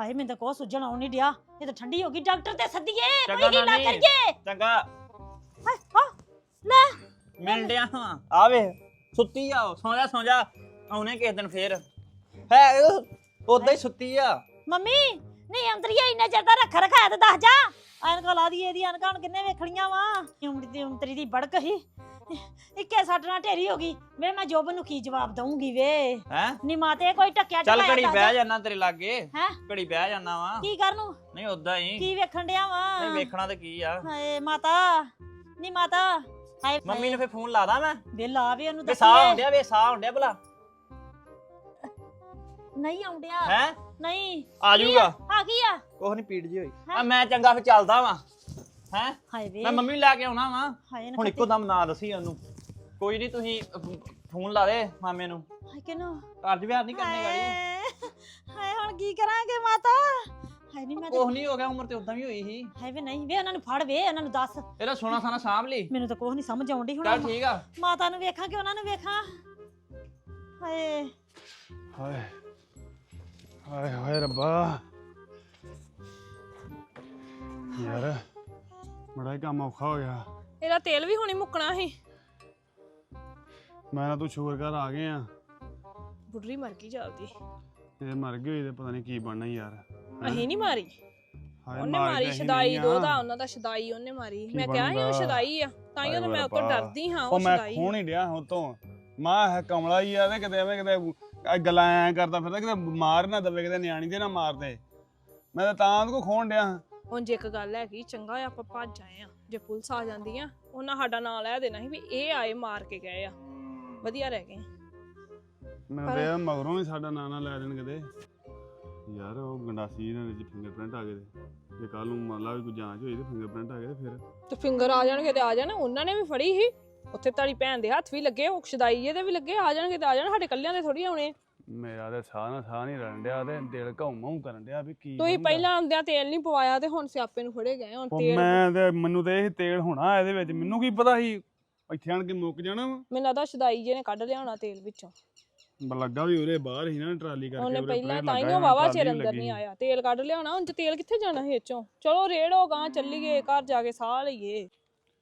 ਹਾਏ ਮੈਨੂੰ ਤਾਂ ਕੋ ਸੁੱਜਣ ਆਉਣ ਨਹੀਂ ਡਿਆ। ਇਹ ਤਾਂ ਠੰਡੀ ਹੋ ਗਈ। ਡਾਕਟਰ ਤੇ ਸੱਦੀਏ ਕੋਈ ਚੰਗਾ ਹੀਲਾ ਨਾਨੀ। ਕਰੀਏ। ਚੰਗਾ। ਹਾਏ ਹਾਂ ਲੈ। ਮਿਲ ਡਿਆ ਹਾਂ ਆਵੇ ਸੁੱਤੀ ਆ ਸੌਂ ਜਾ ਸੌਂ ਜਾ। ਆਉਣੇ ਕਿਸੇ ਦਿਨ ਫੇਰ। ਹੈ ਉਦਾਂ ਹੀ ਸੁੱਤੀ ਆ। ਮੰਮੀ ਨਹੀਂ ਅੰਤਰੀਆ ਇੰਨਾ ਚਿਰ ਦਾ ਰੱਖ ਰਖਾਇਆ ਤੇ ਦੱਸ ਜਾ। ਐਨਕਾਂ ਲਾ ਦੀ ਇਹਦੀ ਐਨਕਾਂ ਹੁਣ ਕਿੰਨੇ ਵੇਖਣੀਆਂ ਵਾ। ਉਮੜੀ ਦੀ ਉਮਤਰੀ ਦੀ ਬੜਕ ਹੀ। ਇੱਕੇ ਨਾਲ ਢੇਰੀ ਹੋ ਗਈ। ਵੇ ਮੈਂ ਜੋਬਨ ਨੂੰ ਕੀ ਜਵਾਬ ਦਊਂਗੀ ਵੇ? ਹੈ? ਨੀ ਮਾਤੇ ਕੋਈ ਟੱਕਿਆ ਚੱਲ ਘੜੀ ਦੱਸ ਬਹਿ ਜਾਣਾ ਤੇਰੇ ਲਾਗੇ। ਹੈਂ? ਘੜੀ ਬਹਿ ਜਾਣਾ ਵਾ। ਕੀ ਕਰ ਨੂੰ? ਨਹੀਂ ਉਦਾਂ ਹੀ। ਕੀ ਵੇਖਣ ਡਿਆ ਵਾ? ਨਹੀਂ ਵੇਖਣਾ ਤੇ ਕੀ ਆ। ਹਾਏ ਮਾਤਾ। ਨੀ ਮਾਤਾ। ਹਾਏ ਮੰਮੀ ਨੂੰ ਫੇਰ ਫੋਨ ਲਾਦਾ ਮੈਂ। ਵੇ ਲਾ ਵੇ ਉਹਨੂੰ ਵੇ ਸਾਹ ਹੁੰਦਿਆ ਵੇ ਸਾਹ ਹੁੰਦਿਆ ਭਲਾ। ਨਹੀਂ ਆਉਂਦਿਆ। ਹੈ? ਨਹੀਂ। ਆ ਜਾਊਗਾ। ਆ? ਕੀ ਆ? ਕੁਛ ਨਹੀਂ ਪੀੜ ਜੀ ਹੋਈ? ਆ ਮੈਂ ਚੰਗਾ ਫੇ ਚੱਲਦਾ ਵਾਂ। ਹੈ? ਹਾਏ ਵੇ। ਮੈਂ ਮੰਮੀ ਨੂੰ ਲੈ ਕੇ ਆਉਣਾ ਵਾਂ। ਹਾਏ ਹੁਣ ਇੱਕੋ ਦਮ ਨਾ ਦਸੀ ਉਹਨੂੰ। ਕੋਈ ਨਹੀਂ ਤੁਸੀਂ ਫੋਨ ਲਾ ਦੇ ਮਾਮੇ ਨੂੰ। ਹਾਏ ਕਿਨੂੰ? ਕਾਰਜ ਵਿਹਾਰ ਨਹੀਂ ਕਰਨੇ ਗਾੜੀ। ਹਾਏ। ਹੁਣ ਕੀ ਕਰਾਂਗੇ ਮਾਤਾ? ਹਾਏ ਨਹੀਂ ਮੈਂ ਕੁਛ ਨਹੀਂ ਹੋ ਗਿਆ ਉਮਰ ਤੇ ਉਦਾਂ ਵੀ ਹੋਈ ਸੀ। ਹਾਏ ਵੇ ਨਹੀਂ ਵੇ ਉਹਨਾਂ ਨੂੰ ਫੜ ਵੇ ਉਹਨਾਂ ਨੂੰ ਦੱਸ। ਇਹਦਾ ਸੋਨਾ ਸਾਨਾ ਸਾਂਭ ਲਈ। ਮੈਨੂੰ ਤਾਂ ਕੁਛ ਨਹੀਂ ਸਮਝ ਆਉਂਦੀ ਹੁਣ ਚੱਲ ਠੀਕ ਆ। ਮਾਤਾ ਨੂੰ ਵੇਖਾਂ ਕਿ ਉਹਨਾਂ ਨੂੰ ਵੇਖਾਂ? ਹਾਏ। ਹਾਏ। ਹਾਏ ਹਾਏ ਰੱਬਾ। ਯਾਰ ਬੜਾ ਹੀ ਕੰਮ ਔਖਾ ਹੋ ਗਿਆ। ਇਹਦਾ ਤੇਲ ਵੀ ਹੁਣੀ ਮੁੱਕਣਾ ਸੀ। ਮੈਂ ਨਾ ਤੂੰ ਘਰ ਆ ਗਏ ਆ। ਬੁੱਢੀ ਮਰ ਗਈ ਜਲਦੀ ਇਹ ਮਰ ਗਈ ਹੋਈ ਤੇ ਪਤਾ ਨਹੀਂ ਕੀ ਬਣਨਾ ਯਾਰ ਅਹੀਂ ਨਹੀਂ ਮਾਰੀ। ਹਾਏ ਉਹਨੇ ਮਾਰ ਮਾਰੀ ਤਾਂ ਅਸੀਂ ਸ਼ਦਾਈ ਨਹੀਂ ਦੋ ਆ। ਦਾ ਉਹਨਾਂ ਦਾ ਸ਼ਦਾਈ ਉਹਨੇ ਮਾਰੀ। ਕੀ ਮੈਂ ਕਿਹਾ ਸੀ ਉਹ ਬਣੂਗਾ? ਸ਼ਦਾਈ ਆ ਤਾਂ ਹੀ ਹਾਏ ਮੈਂ ਉਹ ਤੋਂ ਰੱਬਾ। ਡਰਦੀ ਹਾਂ ਉਹ ਉਹ ਮੈਂ ਸ਼ਦਾਈ। ਖੋਣ ਹੀ ਡਿਆ ਹੁਣ ਤੋਂ ਮਾਂ ਹੈ ਕਮਲਾ ਹੀ ਆ ਤੇ ਕਿਤੇ ਐਵੇਂ ਕਿਤੇ ਆਹ ਗੱਲਾਂ ਐ ਕਰਦਾ ਫਿਰਦਾ ਕਿਤੇ ਮਾਰ ਨਾ ਦਵੇ ਕਿਤੇ ਨਿਆਣੀ ਦੇ ਨਾ ਮਾਰ ਦੇ। ਮੈਂ ਤਾਂ ਤਾਂ ਉਹਦੇ ਕੋ ਖੋਣ ਡਿਆ ਹੁਣ ਜੇ ਇੱਕ ਗੱਲ ਹੈ ਕਿ ਚੰਗਾ ਹੋਇਆ ਆਪਾਂ ਭੱਜ ਆਏ ਆ ਜੇ ਪੁਲਿਸ ਆ ਜਾਂਦੀ ਆ ਉਹਨਾਂ ਸਾਡਾ ਨਾਂ ਲੈ ਦੇਣਾ ਸੀ ਵੀ ਇਹ ਆਏ ਮਾਰ ਕੇ ਗਏ ਆ। ਵਧੀਆ ਰਹਿ ਗਏ। ਮੈਂ ਪਰ- ਤੇ ਮਗਰੋਂ ਵੀ ਸਾਡਾ ਨਾਂ ਨਾ ਲੈ ਦੇਣ ਕਿਤੇ। ਯਾਰ ਉਹ ਗੰਡਾਸੀ ਇਹਨਾਂ ਦੇ ਫਿੰਗਰਪ੍ਰਿੰਟ ਆ ਗਏ ਤੇ। ਜੇ ਕੱਲ ਨੂੰ ਮੰਨ ਲਾ ਵੀ ਕੋਈ ਜਾਂਚ ਹੋਈ ਤੇ ਫਿੰਗਰਪ੍ਰਿੰਟ ਆ ਗਏ ਤੇ ਫਿਰ। ਤੇ ਫਿੰਗਰ ਆ ਜਾਣਗੇ ਤੇ ਆ ਜਾਣ ਉਹਨਾਂ ਨੇ ਵੀ ਫੜੀ ਸੀ? ਉੱਥੇ ਤੁਹਾਡੀ ਭੈਣ ਦੇ ਹੱਥ ਵੀ ਲੱਗੇ ਉਹ ਸ਼ਦਾਈ ਇਹਦੇ ਵੀ ਲੱਗੇ ਆ ਜਾਣਗੇ ਤੇ ਆ ਜਾਣ ਸਾਡੇ ਕੱਲਿਆਂ ਦੇ ਥੋੜੀ ਆਉਣੇ। ਮੇਰਾ ਤੇ ਸਾਹ ਨਾ ਸਾਹ ਨਹੀਂ ਰਣ ਡਿਆ ਤੇ ਦਿਲ ਘਾਉ ਕਰਨ ਡਿਆ ਵੀ ਕੀ ਤੁਸੀਂ ਬਣੂਗਾ। ਪਹਿਲਾਂ ਆਉਂਦਿਆਂ ਤੇਲ ਨਹੀਂ ਪਵਾਇਆ ਤੇ ਹੁਣ ਸਿਆਪੇ ਨੂੰ ਫੜੇ ਗਏ ਹੁਣ ਉਹ ਤੇਲ ਮੈਂ ਤੇ ਮੈਨੂੰ ਤੇ ਇਹ ਤੇਲ ਹੋਣਾ ਇਹਦੇ ਵਿੱਚ ਮੈਨੂੰ ਕੀ ਪਤਾ ਸੀ ਇੱਥੇ ਆਣ ਕੇ ਮੁੱਕ ਜਾਣਾ ਵਾ। ਮੈਨੂੰ ਲੱਗਦਾ ਸ਼ਦਾਈ ਜੀ ਨੇ ਕੱਢ ਲਿਆਉਣਾ ਤੇਲ ਵਿੱਚੋਂ। ਬ- ਲੱਗਾ ਵੀ ਉਹਦੇ ਬਾਹਰ ਹੀ ਨਾ ਟਰਾਲੀ ਕਰਕੇ ਉਹਨੇ ਪਹਿਲਾਂ ਪਰੇ ਤਾਂ ਹੀ ਲੱਗਾ ਉਹ ਸੀ, ਵਾਵਾ ਟਰਾਲੀ ਚਿਰ ਅੰਦਰ ਲੱਗੀ ਨਹੀਂ ਸੀ। ਆਇਆ ਤੇਲ ਕੱਢ ਲਿਆਉਣਾ ਹੁਣ ਤੇ ਤੇਲ ਕਿੱਥੇ ਜਾਣਾ ਸੀ ਇੱਚੋਂ ਚਲੋ ਰੇੜੋ ਗਾਂ ਚੱਲੀਏ ਘਰ ਜਾ ਕੇ ਸਾਹ ਲਈਏ।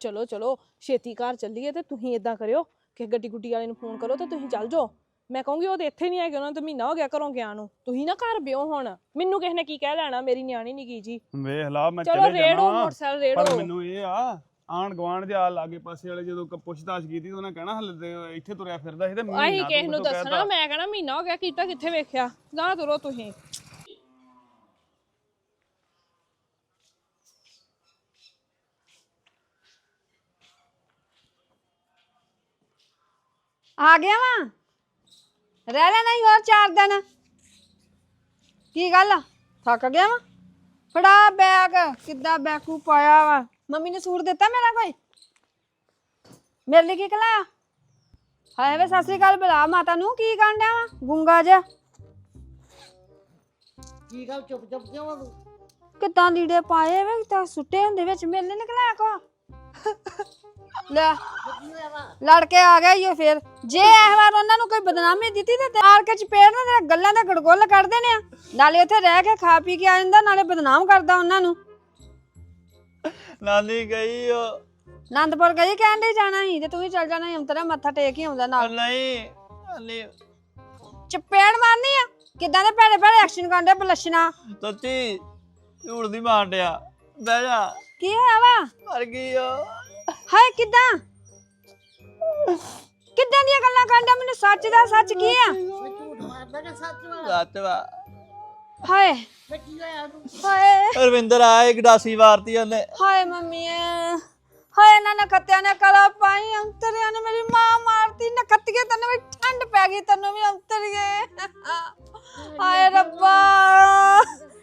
ਚਲੋ ਚਲੋ ਛੇਤੀ ਘਰ ਚੱਲੀਏ ਤੇ ਤੁਸੀਂ ਇਦਾਂ ਕਰਿਓ ਕਿ ਗੱਡੀ ਗੁੱਡੀ ਵਾਲੇ ਨੂੰ ਫੋਨ ਕਰੋ ਤੇ ਤੁਸੀਂ ਚੱਲ ਜਾਓ। ਮੈਂ ਕਹੂੰਗੀ ਉਹ ਤੇ ਇੱਥੇ ਨਹੀਂ ਹੈਗੇ ਉਹਨਾਂ ਨੂੰ ਤਾਂ ਮਹੀਨਾ ਹੋ ਗਿਆ ਘਰੋਂ ਗਿਆ ਨੂੰ। ਤੁਸੀਂ ਨਾ ਘਰ ਬਿਓ ਹੁਣ। ਮੈਨੂੰ ਕਿਸੇ ਨੇ ਕੀ ਕਹਿ ਲੈਣਾ ਮੇਰੀ ਨਿਆਣੀ ਨਹੀਂ ਗਈ ਜੀ। ਵੇਖ ਲਾ ਮੈਂ ਚਲੋ ਚਲੇ ਰੇੜੋ ਜਾਣਾ। ਮੋਟਰਸਾਈਕਲ ਪਰ ਰੇੜੋ ਮੈਨੂੰ ਇਹ ਆ ਆਣ ਗਵਾਂਡ ਦੇ ਆ ਲਾਗੇ ਪਾਸੇ ਵਾਲੇ ਜਦੋਂ ਕ- ਪੁੱਛਤਾਛ ਕੀਤੀ ਤਾਂ ਉਹਨਾਂ ਕਹਿਣਾ ਹਲੇ ਤੇ ਇੱਥੇ ਤੁਰਿਆ ਫਿਰਦਾ ਸੀ ਤੇ ਆਹੀ ਮਹੀਨਾ ਕਿਸੇ ਤੂੰ ਨੂੰ ਮੈਨੂੰ ਦੱਸਣਾ। ਮੈਂ ਕਹਣਾ ਮਹੀਨਾ ਹੋ ਗਿਆ ਕੀਤਾ ਕਿੱਥੇ ਵੇਖਿਆ। ਗਾਂ ਤੁਰੋ ਤੁਸੀਂ। ਆ ਗਿਆ ਵਾ? ਰਹਿ ਲੈਣਾ ਹੀ ਹੋਰ ਚਾਰ ਦਿਨ। ਕੀ ਗੱਲ? ਆ? ਥੱਕ ਗਿਆ ਵਾ? ਫੜਾ ਬੈਗ। ਕਿੱਦਾਂ ਬੈਕੂ ਪਾਇਆ ਵਾ? ਮੰਮੀ ਨੇ ਸੂਟ ਦਿੱਤਾ ਮੇਰਾ ਕੋਈ? ਮੇਰੇ ਲਈ ਕੀ ਕਲਾਇਆ ਹਾਏ ਵੇ ਸਤਿ ਸ੍ਰੀ ਅਕਾਲ ਬੁਲਾ ਮਾਤਾ ਨੂੰ। ਕੀ ਕਰਨ ਡਿਆ ਵਾ? ਗੁੰਗਾ ਜਿਹਾ। ਕੀ ਗੱਲ ਚੁੱਪ ਚੁੱਪ ਕਿਉਂ ਆ ਤੂੰ? ਕਿੱਦਾਂ ਲੀੜੇ ਪਾਏ ਵੇ ਤਾਂ ਸੁੱਟੇ ਹੁੰਦੇ ਵਿੱਚ? ਮਿਲ ਨਿਕਲਿਆ ਕੋ ਲੈ। ਲੜ ਕੇ ਆ ਗਿਆ ਈ ਓ ਫੇਰ। ਜੇ ਇਹ ਵਾਰ ਉਹਨਾਂ ਨੂੰ ਕੋਈ ਬਦਨਾਮੀ ਦਿੱਤੀ ਤੇ ਆਰ ਕੇ ਚਪੇੜ ਨਾ ਤੇਰੇ ਗੱਲਾਂ ਦਾ ਗੜਗੁੱਲ ਕੱਢ ਦੇਣੇ ਆ। ਨਾਲੇ ਉੱਥੇ ਰਹਿ ਕੇ ਖਾ ਪੀ ਕੇ ਆ ਜਾਂਦਾ ਨਾਲੇ ਬਦਨਾਮ ਕਰਦਾ ਉਹਨਾਂ ਨੂੰ। ਨਾਨੀ ਗਈ ਉਹ ਆਨੰਦਪੁਰ ਗਈ ਕਹਿੰਦੇ ਜਾਣਾ ਸੀ ਤੇ ਤੂੰ ਵੀ ਚੱਲ ਜਾਣਾ ਸੀ ਅੰਤਰਾ ਮੱਥਾ ਟੇਕ ਹੀ ਆਉਂਦਾ ਨਾਲ। ਨਹੀਂ ਨਾਨੀ। ਚਪੇੜ ਮਾਰਨੀ ਆ? ਕਿੱਦਾਂ ਦੇ ਭੈੜੇ ਭੈੜੇ ਐਕਸ਼ਨ ਕਰਦੇ ਬਲਸ਼ਣਾ? ਸੱਚੀ ਝੂੜ ਦੀ ਮਾਰ ਡਿਆ। ਬਹਿ ਜਾ। ਕੀ ਹੋਇਆ ਵਾ? ਮਰ ਗਈ ਉਹ ਹਾਏ ਕਿੱਦਾਂ? ਕਿੱਦਾਂ ਦੀਆਂ ਗੱਲਾਂ ਕਰਦਾ ਮੈਨੂੰ ਸੱਚ ਦਾ ਸੱਚ ਕੀ ਆ? ਝੂਠ ਮਾਰਦਾ ਕਿ ਸੱਚ ਵਾ। ਸੱਚ ਵਾ ਹਾਏ। ਤੇ ਕੀ ਹੋਇਆ ਉਹਨੂੰ ਹਾਏ ਰਵਿੰਦਰ ਆਏ ਗਡਾਸੀ ਵਾਰਤੀ ਉਹਨੇ। ਹਾਏ ਮੰਮੀ ਹਾਏ ਨਾ ਨਖੱਤਿਆਂ ਨੇ ਕਲਾ ਪਾਈ ਅੰਤਰਿਆਂ ਨੇ ਮੇਰੀ ਮਾਂ ਮਾਰਤੀ ਨਖੱਤੀਏ ਤੈਨੂੰ ਵੀ ਠੰਡ ਪੈ ਗਈ ਤੈਨੂੰ ਵੀ ਅੰਤਰੀਏ। ਹਾਏ ਰੱਬਾ।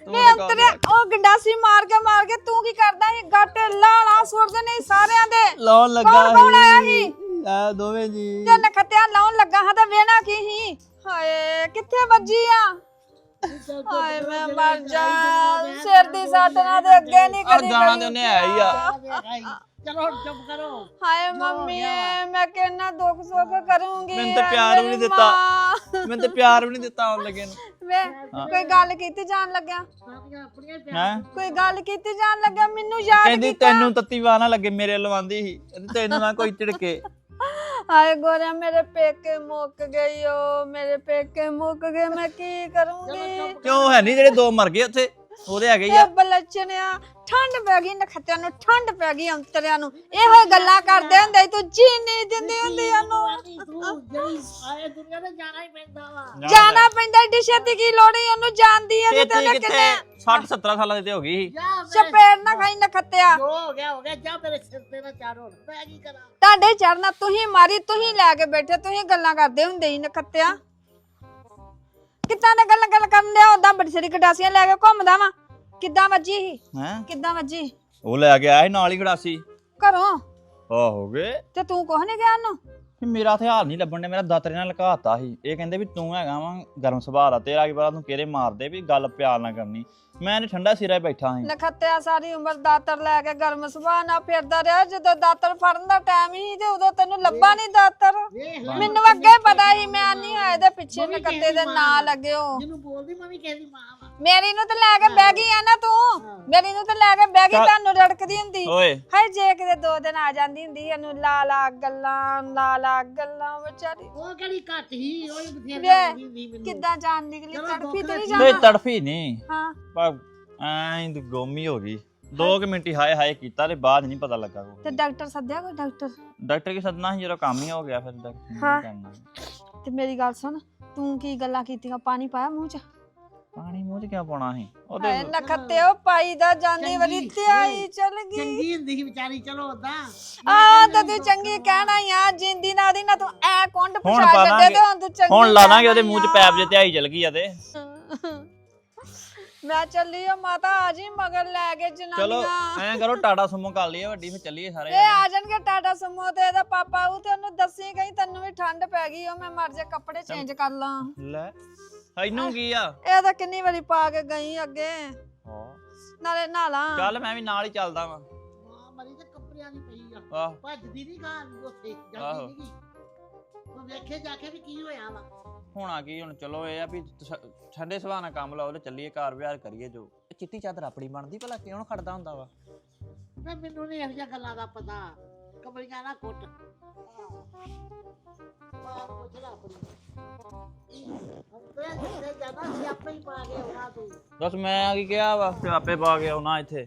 ਵੇ ਅੰਤਰੇ ਉਹ ਗੰਡਾਸੀ ਮਾਰ ਕੇ ਮਾਰ ਕੇ ਤੂੰ ਕੀ ਕਰਦਾ ਸੀ? ਗਾਟੇ ਲਾਲਾ ਸੁੱਟਦੇ ਨੇ ਸਾਰਿਆਂ ਦੇ। ਲਾਉਣ ਲੱਗਾ ਕੌਣ ਕੌਣ ਆਇਆ ਸੀ? ਆ ਦੋਵੇਂ ਜੀ। ਤੇ ਨਖੱਤਿਆਂ ਲਾਉਣ ਲੱਗਾ ਹਾਂ ਤਾਂ ਵੇਣਾ ਕੀ ਸੀ ਹਾਏ ਕਿੱਥੇ ਵੱਜੀ ਆ? ਹਾਏ ਮੈਂ ਮਰ ਜਾ। ਸਿਰ ਦੀ ਸੱਟ ਨਾ ਦੇ ਅੱਗੇ ਨਹੀਂ ਆ ਕਦੀ ਗਾਣਾ ਗਈ ਤੇ ਉਹਨੇ ਆਇਆ ਹੀ ਆ। ਚਲੋ ਚੁੱਪ ਕਰੋ। ਹਾਏ ਮੰਮੀ ਮੈਂ ਕਿੰਨਾ ਦੁੱਖ ਸੁੱਖ ਕਰੂੰਗੀ ਮੈਨੂੰ ਤਾਂ ਪਿਆਰ ਵੀ ਨਹੀਂ ਦਿੱਤਾ। ਮਾਂ। ਮੈਨੂੰ ਤੇ ਪਿਆਰ ਵੀ ਨਹੀਂ ਦਿੱਤਾ ਆਉਣ ਲੱਗੇ ਨੂੰ। ਵੇ ਕੋਈ ਗੱਲ ਕੀਤੀ ਜਾਣ ਲੱਗਿਆ? ਹੈ? ਕੋਈ ਗੱਲ ਕੀਤੀ ਜਾਣ ਲੱਗਿਆ? ਮੈਨੂੰ ਯਾਦ ਕਹਿੰਦੀ ਕੀਤਾ। ਤੈਨੂੰ ਤੱਤੀ ਵਾਹ ਨਾ ਲੱਗੇ ਮੇਰੇ ਲਵਾਂਦੀ ਸੀ। ਕਹਿੰਦੀ ਤੈਨੂੰ ਨਾ ਕੋਈ ਝਿੜਕੇ। ਹਾਏ ਗੋਰਿਆ ਮੇਰੇ ਪੇਕੇ ਮੁੱਕ ਗਈ ਓ ਮੇਰੇ ਪੇਕੇ ਮੁੱਕ ਗਏ ਮੈਂ ਕੀ ਕਰੂੰਗੀ? ਕਿਉਂ ਹੈ ਨਹੀਂ ਜਿਹੜੇ ਦੋ ਮਰ ਗਏ ਉੱਥੇ? ਉਹਦੇ ਹੈਗੇ ਹੀ ਇਹ ਆ ਬਲਚਣਿਆ ਠੰਡ ਪੈ ਗਈ ਨਖੱਤਿਆਂ ਨੂੰ ਠੰਡ ਪੈ ਗਈ ਅੰਤਰਿਆਂ ਨੂੰ। ਇਹੋ ਹੀ ਗੱਲਾਂ ਕਰਦੇ ਹੁੰਦੇ ਸੀ, ਤੂੰ ਜੀ ਨਹੀਂ ਦਿੰਦੀ ਹੁੰਦੀ ਉਹਨੂੰ। ਆਏ ਦੁਨੀਆ ਤੇ ਜਾਣਾ ਹੀ ਪੈਂਦਾ ਵਾ। ਜਾਣਾ ਪੈਂਦਾ ਕੀ ਲੋੜ ਈ ਉਹਨੂੰ ਜਾਣਦੀ ਐ ਤੇ ਉਹਨੇ ਕਿੰਨੇ 60 17 ਸਾਲਾਂ ਦੀ ਤੇ ਹੋ ਗਈ ਸੀ। ਜਾ ਮੇਰੇ ਚਪੇੜ ਨਾ ਖਾਈ ਨਖੱਤਿਆ। ਜੋ ਹੋ ਗਿਆ ਹੋ ਗਿਆ। ਜਾ ਮੇਰੇ ਸਿਰ ਤੇ ਨਾ ਚਾਰੋ ਮੈਂ ਕੀ ਕਰਾਂ? ਤੁਹਾਡੇ ਚੜਨਾ ਤੁਸੀਂ ਮਾਰੀ ਤੁਸੀਂ ਲੈ ਕੇ ਬੈਠੇ ਤੁਸੀਂ ਗੱਲਾਂ ਕਰਦੇ ਹੁੰਦੇ ਸੀ ਨਖੱਤਿਆ। ਕਿੱਦਾਂ ਦੇ ਗੱਲਾਂ ਗੱਲ ਕਰਨ ਡਿਆ? ਉਦਾਂ ਬੜੀ ਸਾਰੀ ਗਡਾਸੀਆਂ ਲੈ ਕੇ ਘੁੰਮਦਾ ਵਾ। ਕਿੱਦਾਂ ਵੱਜੀ ਸੀ? ਹੈ? ਕਿੱਦਾਂ ਵੱਜੀ? ਉਹ ਲੈ ਕੇ ਆਇਆ ਸੀ ਨਾਲ ਹੀ ਖੜਾਸੀ ਘਰੋਂ? ਆ ਹੋ ਗਏ ਤੇ ਤੂੰ ਕੁਛ ਨਹੀਂ ਗਿਆ ਉਹਨੂੰ? ਵੀ ਮੇਰਾ ਹਥਿਆਰ ਨਹੀਂ ਲੱਭਣ ਨੇ ਮੇਰਾ ਦਾਤਰੇ ਨਾਲ ਲਕਾਤਾ ਸੀ। ਇਹ ਕਹਿੰਦੇ ਵੀ ਤੂੰ ਹੈਗਾ ਵਾ ਗਰਮ ਸੁਭਾਅ ਦਾ ਤੇਰਾ ਕੀ ਪਤਾ ਤੂੰ ਕਿਹੜੇ ਮਾਰਦੇ ਵੀ ਗੱਲ ਪਿਆਰ ਨਾਲ ਕਰਨੀ। ਮੈਂ ਤੇ ਠੰਡਾ ਸਿਰਾ ਹੀ ਬੈਠਾ ਸੀ। ਨਖੱਤਿਆ ਸਾਰੀ ਉਮਰ ਦਾਤਰ ਲੈ ਕੇ ਗਰਮ ਸੁਭਾਅ ਨਾਲ ਫਿਰਦਾ ਰਿਹਾ ਜਦੋਂ ਦਾਤਰ ਫੜਨ ਦਾ ਟਾਈਮ ਹੀ ਤੇ ਉਦੋਂ ਤੈਨੂੰ ਲੱਭਾ ਨਹੀਂ ਦਾਤਰ। ਮੈਨੂੰ ਅੱਗੇ ਪਤਾ ਸੀ ਮੈਂ ਨਹੀਂ ਆਏ ਦੇ ਪਿੱਛੇ ਨਖੱਤੇ ਦੇ ਨਾਂ ਲੱਗਿਓ ਜਿਹਨੂੰ ਬੋਲਦੀ ਮੰਮੀ ਕਹਿੰਦੀ ਮਾਂ ਵਾ। ਮੇਰੀ ਨੂੰ ਤੇ ਲੈ ਕੇ ਬਹਿ ਗਈ ਆ ਨਾ ਤੂੰ। ਮੇਰੀ ਨੂੰ ਤੇ ਲੈ ਕੇ ਬਹਿ ਗਈ। ਤੁਹਾਨੂੰ ਰੜਕਦੀ ਹੁੰਦੀ। ਓਏ। ਹਾਏ ਜੇ ਕਿਤੇ ਦੋ ਦਿਨ ਆ ਜਾਂਦੀ ਹੁੰਦੀ ਇਹਨੂੰ ਲਾ ਲਾ ਗੱਲਾਂ ਲਾ ਲਾ ਗੱਲਾਂ ਵਿਚਾਰੀ। ਉਹ ਕਿਹੜੀ ਘੱਟ ਹੀ ਉਹ ਹੀ ਬਥੇਰਾ ਵੇ, ਮੈਨੂੰ। ਕਿੱਦਾਂ ਜਾਨ ਨਿਕਲੀ ਚਲੋ ਤੜਫੀ ਤੇ ਨਹੀਂ ਤੇ ਜਾਣਾ। ਤੜਫੀ ਨਹੀਂ। ਹਾਂ। ਪਰ ਐਂ ਦੀ ਗੋਮੀ ਹੋ ਗਈ। 2 ਮਿੰਟ ਹੀ ਹਾਏ ਹਾਏ ਕੀਤਾ ਤੇ ਬਾਅਦ ਨਹੀਂ ਪਤਾ ਲੱਗਾ ਤੇ ਕੋਈ ਡਾਕਟਰ ਸੱਦਿਆ ਕੋਈ ਡਾਕਟਰ? ਡਾਕਟਰ ਕੀ ਸੱਦਣਾ ਸੀ ਜਦੋਂ ਕੰਮ ਹੀ ਹੋ ਗਿਆ ਫਿਰ ਡਾਕਟਰ ਹਾਂ। ਕਰਨਾ ਤੇ ਮੇਰੀ ਗੱਲ ਸੁਣ ਤੂੰ ਕੀ ਗੱਲਾਂ ਕੀਤੀਆਂ? ਪਾਣੀ ਪਾਇਆ ਮੂੰਹ ਚ? ਪਾਣੀ ਮੂੰਹ 'ਚ ਕਿਉਂ ਪਾਉਣਾ ਸੀ ਉਹਦੇ ਹਾਏ ਨਖੱਤੇ ਉਹ ਪਾਈ ਦਾ ਜਾਂਦੀ ਵਾਰੀ ਚੰਗੀ, ਤੇ ਆਈ ਚਲ ਗਈ। ਚੰਗੀ ਹੁੰਦੀ ਸੀ ਵਿਚਾਰੀ ਚਲੋ ਉਦਾਂ ਆ ਤਾਂ ਤੂੰ ਚੰਗੀ ਕਹਿਣਾ ਹੀ ਆ ਜਿੰਦੀ ਨਾ ਦੀ ਨਾ ਤੂੰ ਐ ਕੁੰਡ ਹੁਣ ਪਛਾ ਪਾ ਛੱਡੇ ਤੇ। ਹੁਣ ਤੂੰ ਚੰਗੀ ਹੁਣ ਲਾ ਦਾਂਗੇ ਉਹਦੇ ਮੂੰਹ 'ਚ ਪੈਪ। ਜੇ ਧਿਆਈ ਚਲ ਗਈ ਆ ਤੇ। ਮੈਂ ਚੱਲੀ ਆ ਮਾਤਾ ਆ ਜੀ ਮਗਰ ਲੈ ਕੇ ਚਲੋ ਜਨਾਨੀਆਂ। ਐਂ ਕਰੋ ਟਾਟਾ ਸੁਮੋ ਕਰ ਲਈਏ ਵੱਡੀ ਫਿਰ ਚੱਲੀਏ ਸਾਰੇ ਇਹ ਆ ਜਾਣਗੇ ਟਾਟਾ ਸਮੋ ਤੇ ਇਹਦਾ ਪਾਪਾ ਉਹ ਤੇ ਉਹਨੂੰ ਦੱਸੀ ਗਈ ਤੈਨੂੰ ਵੀ ਠੰਡ ਪੈ ਗਈ ਉਹ ਮੈਂ ਮਰ ਜਾ ਕੱਪੜੇ ਚੇਂਜ ਕਰ ਲਾਂ। ਲੈ। ਇਹਨੂੰ ਕੀ ਆ? ਇਹ ਤਾਂ ਕਿੰਨੀ ਵਾਰੀ ਪਾ ਕੇ ਗਈ ਅੱਗੇ। ਨਾਲੇ ਨਾਲਾ ਚੱਲ ਮੈਂ ਵੀ ਨਾਲ ਹੀ ਚੱਲਦਾ ਵਾਂ। ਮਾਂ ਮਰੀ ਤੇ ਕੱਪੜਿਆਂ ਦੀ ਪਈ ਆ। ਆਹ। ਭੱਜਦੀ ਨਹੀਂ ਘਰ ਉੱਥੇ ਆਹੋ। ਜਾਂਦੀ ਨਹੀਂ ਉਹ ਵੇਖੇ ਜਾ ਕੇ ਵੀ ਕੀ ਹੋਇਆ ਵਾ। ਹੋਣਾ ਕੀ ਹੁਣ ਚਲੋ ਇਹ ਆ ਵੀ ਸ- ਠੰਡੇ ਸੁਭਾਅ ਨਾਲ ਕੰਮ ਲਾਓ ਤੇ ਚੱਲੀਏ ਘਰ ਵਿਹਾਰ ਕਰੀਏ ਜੋ। ਇਹ ਚਿੱਟੀ ਚਾਦਰ ਆਪਣੀ ਬਣਦੀ ਭਲਾ ਕਿਉਂ ਖੜਦਾ ਹੁੰਦਾ ਵਾ? ਮੈਂ ਮੈਨੂੰ ਨਹੀਂ ਇਹੋ ਜਿਹੀਆਂ ਗੱਲਾਂ ਦਾ ਪਤਾ। ਕਬਲੀਆਂ ਨਾ ਕੁੱਟ। ਮਾਂ ਪੁੱਛ ਲਾ ਆਪਣੀ। ਤੇ ਜਿੱਥੇ ਸੀ ਆਪੇ ਹੀ ਪਾ ਕੇ ਆਉਣਾ ਤੂੰ। ਦੱਸ ਮੈਂ ਕੀ ਕਿਹਾ ਵਾ ਤੇ ਆਪੇ ਪਾ ਕੇ ਆਉਣਾ ਇੱਥੇ।